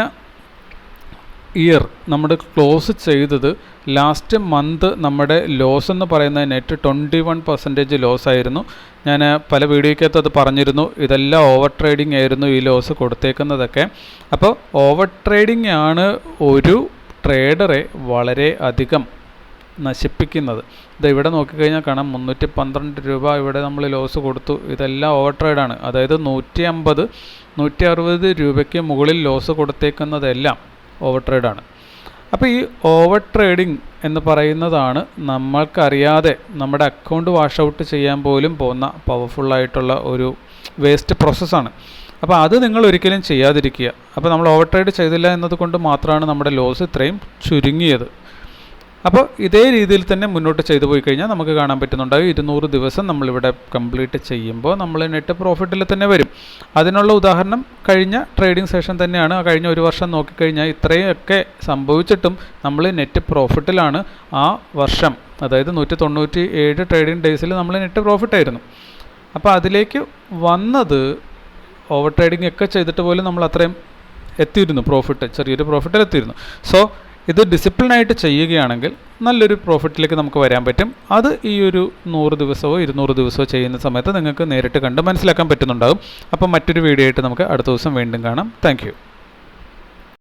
ഇയർ നമ്മൾ ക്ലോസ് ചെയ്തത് ലാസ്റ്റ് മന്ത് നമ്മുടെ ലോസ് എന്ന് പറയുന്നത് net twenty one percentage loss ആയിരുന്നു. ഞാൻ പല വീഡിയോയ്ക്കകത്ത് അത് പറഞ്ഞിരുന്നു. ഇതെല്ലാം ഓവർ ട്രേഡിംഗ് ആയിരുന്നു ഈ ലോസ് കൊടുത്തേക്കുന്നതൊക്കെ. അപ്പോൾ ഓവർ ട്രേഡിംഗ് ആണ് ഒരു ട്രേഡറെ വളരെ അധികം നശിപ്പിക്കുന്നത്. ഇത് ഇവിടെ നോക്കിക്കഴിഞ്ഞാൽ കാണാം മുന്നൂറ്റി പന്ത്രണ്ട് രൂപ ഇവിടെ നമ്മൾ ലോസ് കൊടുത്തു. ഇതെല്ലാം ഓവർ ട്രേഡാണ് അതായത് നൂറ്റി അമ്പത് നൂറ്റി അറുപത് രൂപയ്ക്ക് മുകളിൽ ലോസ് കൊടുത്തേക്കുന്നതെല്ലാം. ഓവർ ട്രേഡാണ് അപ്പോൾ ഈ ഓവർ ട്രേഡിംഗ് എന്ന് പറയുന്നതാണ് നമ്മൾക്കറിയാതെ നമ്മുടെ അക്കൗണ്ട് വാഷ് ഔട്ട് ചെയ്യാൻ പോലും പോകുന്ന പവർഫുള്ളായിട്ടുള്ള ഒരു വേസ്റ്റ് പ്രോസസ്സാണ്. അപ്പോൾ അത് നിങ്ങൾ ഒരിക്കലും ചെയ്യാതിരിക്കുക. അപ്പോൾ നമ്മൾ ഓവർ ട്രേഡ് ചെയ്തില്ല എന്നതുകൊണ്ട് മാത്രമാണ് നമ്മുടെ ലോസ് ഇത്രയും ചുരുങ്ങിയത്. അപ്പോൾ ഇതേ രീതിയിൽ തന്നെ മുന്നോട്ട് ചെയ്തു പോയി കഴിഞ്ഞാൽ നമുക്ക് കാണാൻ പറ്റുന്നുണ്ടാകും ഇരുന്നൂറ് ദിവസം നമ്മളിവിടെ കംപ്ലീറ്റ് ചെയ്യുമ്പോൾ നമ്മൾ നെറ്റ് പ്രോഫിറ്റിൽ തന്നെ വരും. അതിനുള്ള ഉദാഹരണം കഴിഞ്ഞ ട്രേഡിംഗ് സെഷൻ തന്നെയാണ്. കഴിഞ്ഞ ഒരു വർഷം നോക്കിക്കഴിഞ്ഞാൽ ഇത്രയൊക്കെ സംഭവിച്ചിട്ടും നമ്മൾ നെറ്റ് പ്രോഫിറ്റിലാണ് ആ വർഷം. അതായത് നൂറ്റി തൊണ്ണൂറ്റി ഏഴ് ട്രേഡിംഗ് ഡേയ്സിൽ നമ്മൾ നെറ്റ് പ്രോഫിറ്റ് ആയിരുന്നു. അപ്പോൾ അതിലേക്ക് വന്നത് ഓവർ ട്രേഡിംഗ് ഒക്കെ ചെയ്തിട്ട് പോലും നമ്മൾ അത്രയും എത്തിയിരുന്നു പ്രോഫിറ്റ് ചെറിയൊരു പ്രോഫിറ്റിൽ എത്തിയിരുന്നു. സോ ഇത് ഡിസിപ്ലിനായിട്ട് ചെയ്യുകയാണെങ്കിൽ നല്ലൊരു പ്രോഫിറ്റിലേക്ക് നമുക്ക് വരാൻ പറ്റും. അത് ഈ ഒരു നൂറ് ദിവസമോ ഇരുന്നൂറ് ദിവസമോ ചെയ്യുന്ന സമയത്ത് നിങ്ങൾക്ക് നേരിട്ട് കണ്ട് മനസ്സിലാക്കാൻ പറ്റുന്നുണ്ടാകും അപ്പം മറ്റൊരു വീഡിയോ ആയിട്ട് നമുക്ക് അടുത്ത ദിവസം വീണ്ടും കാണാം. താങ്ക്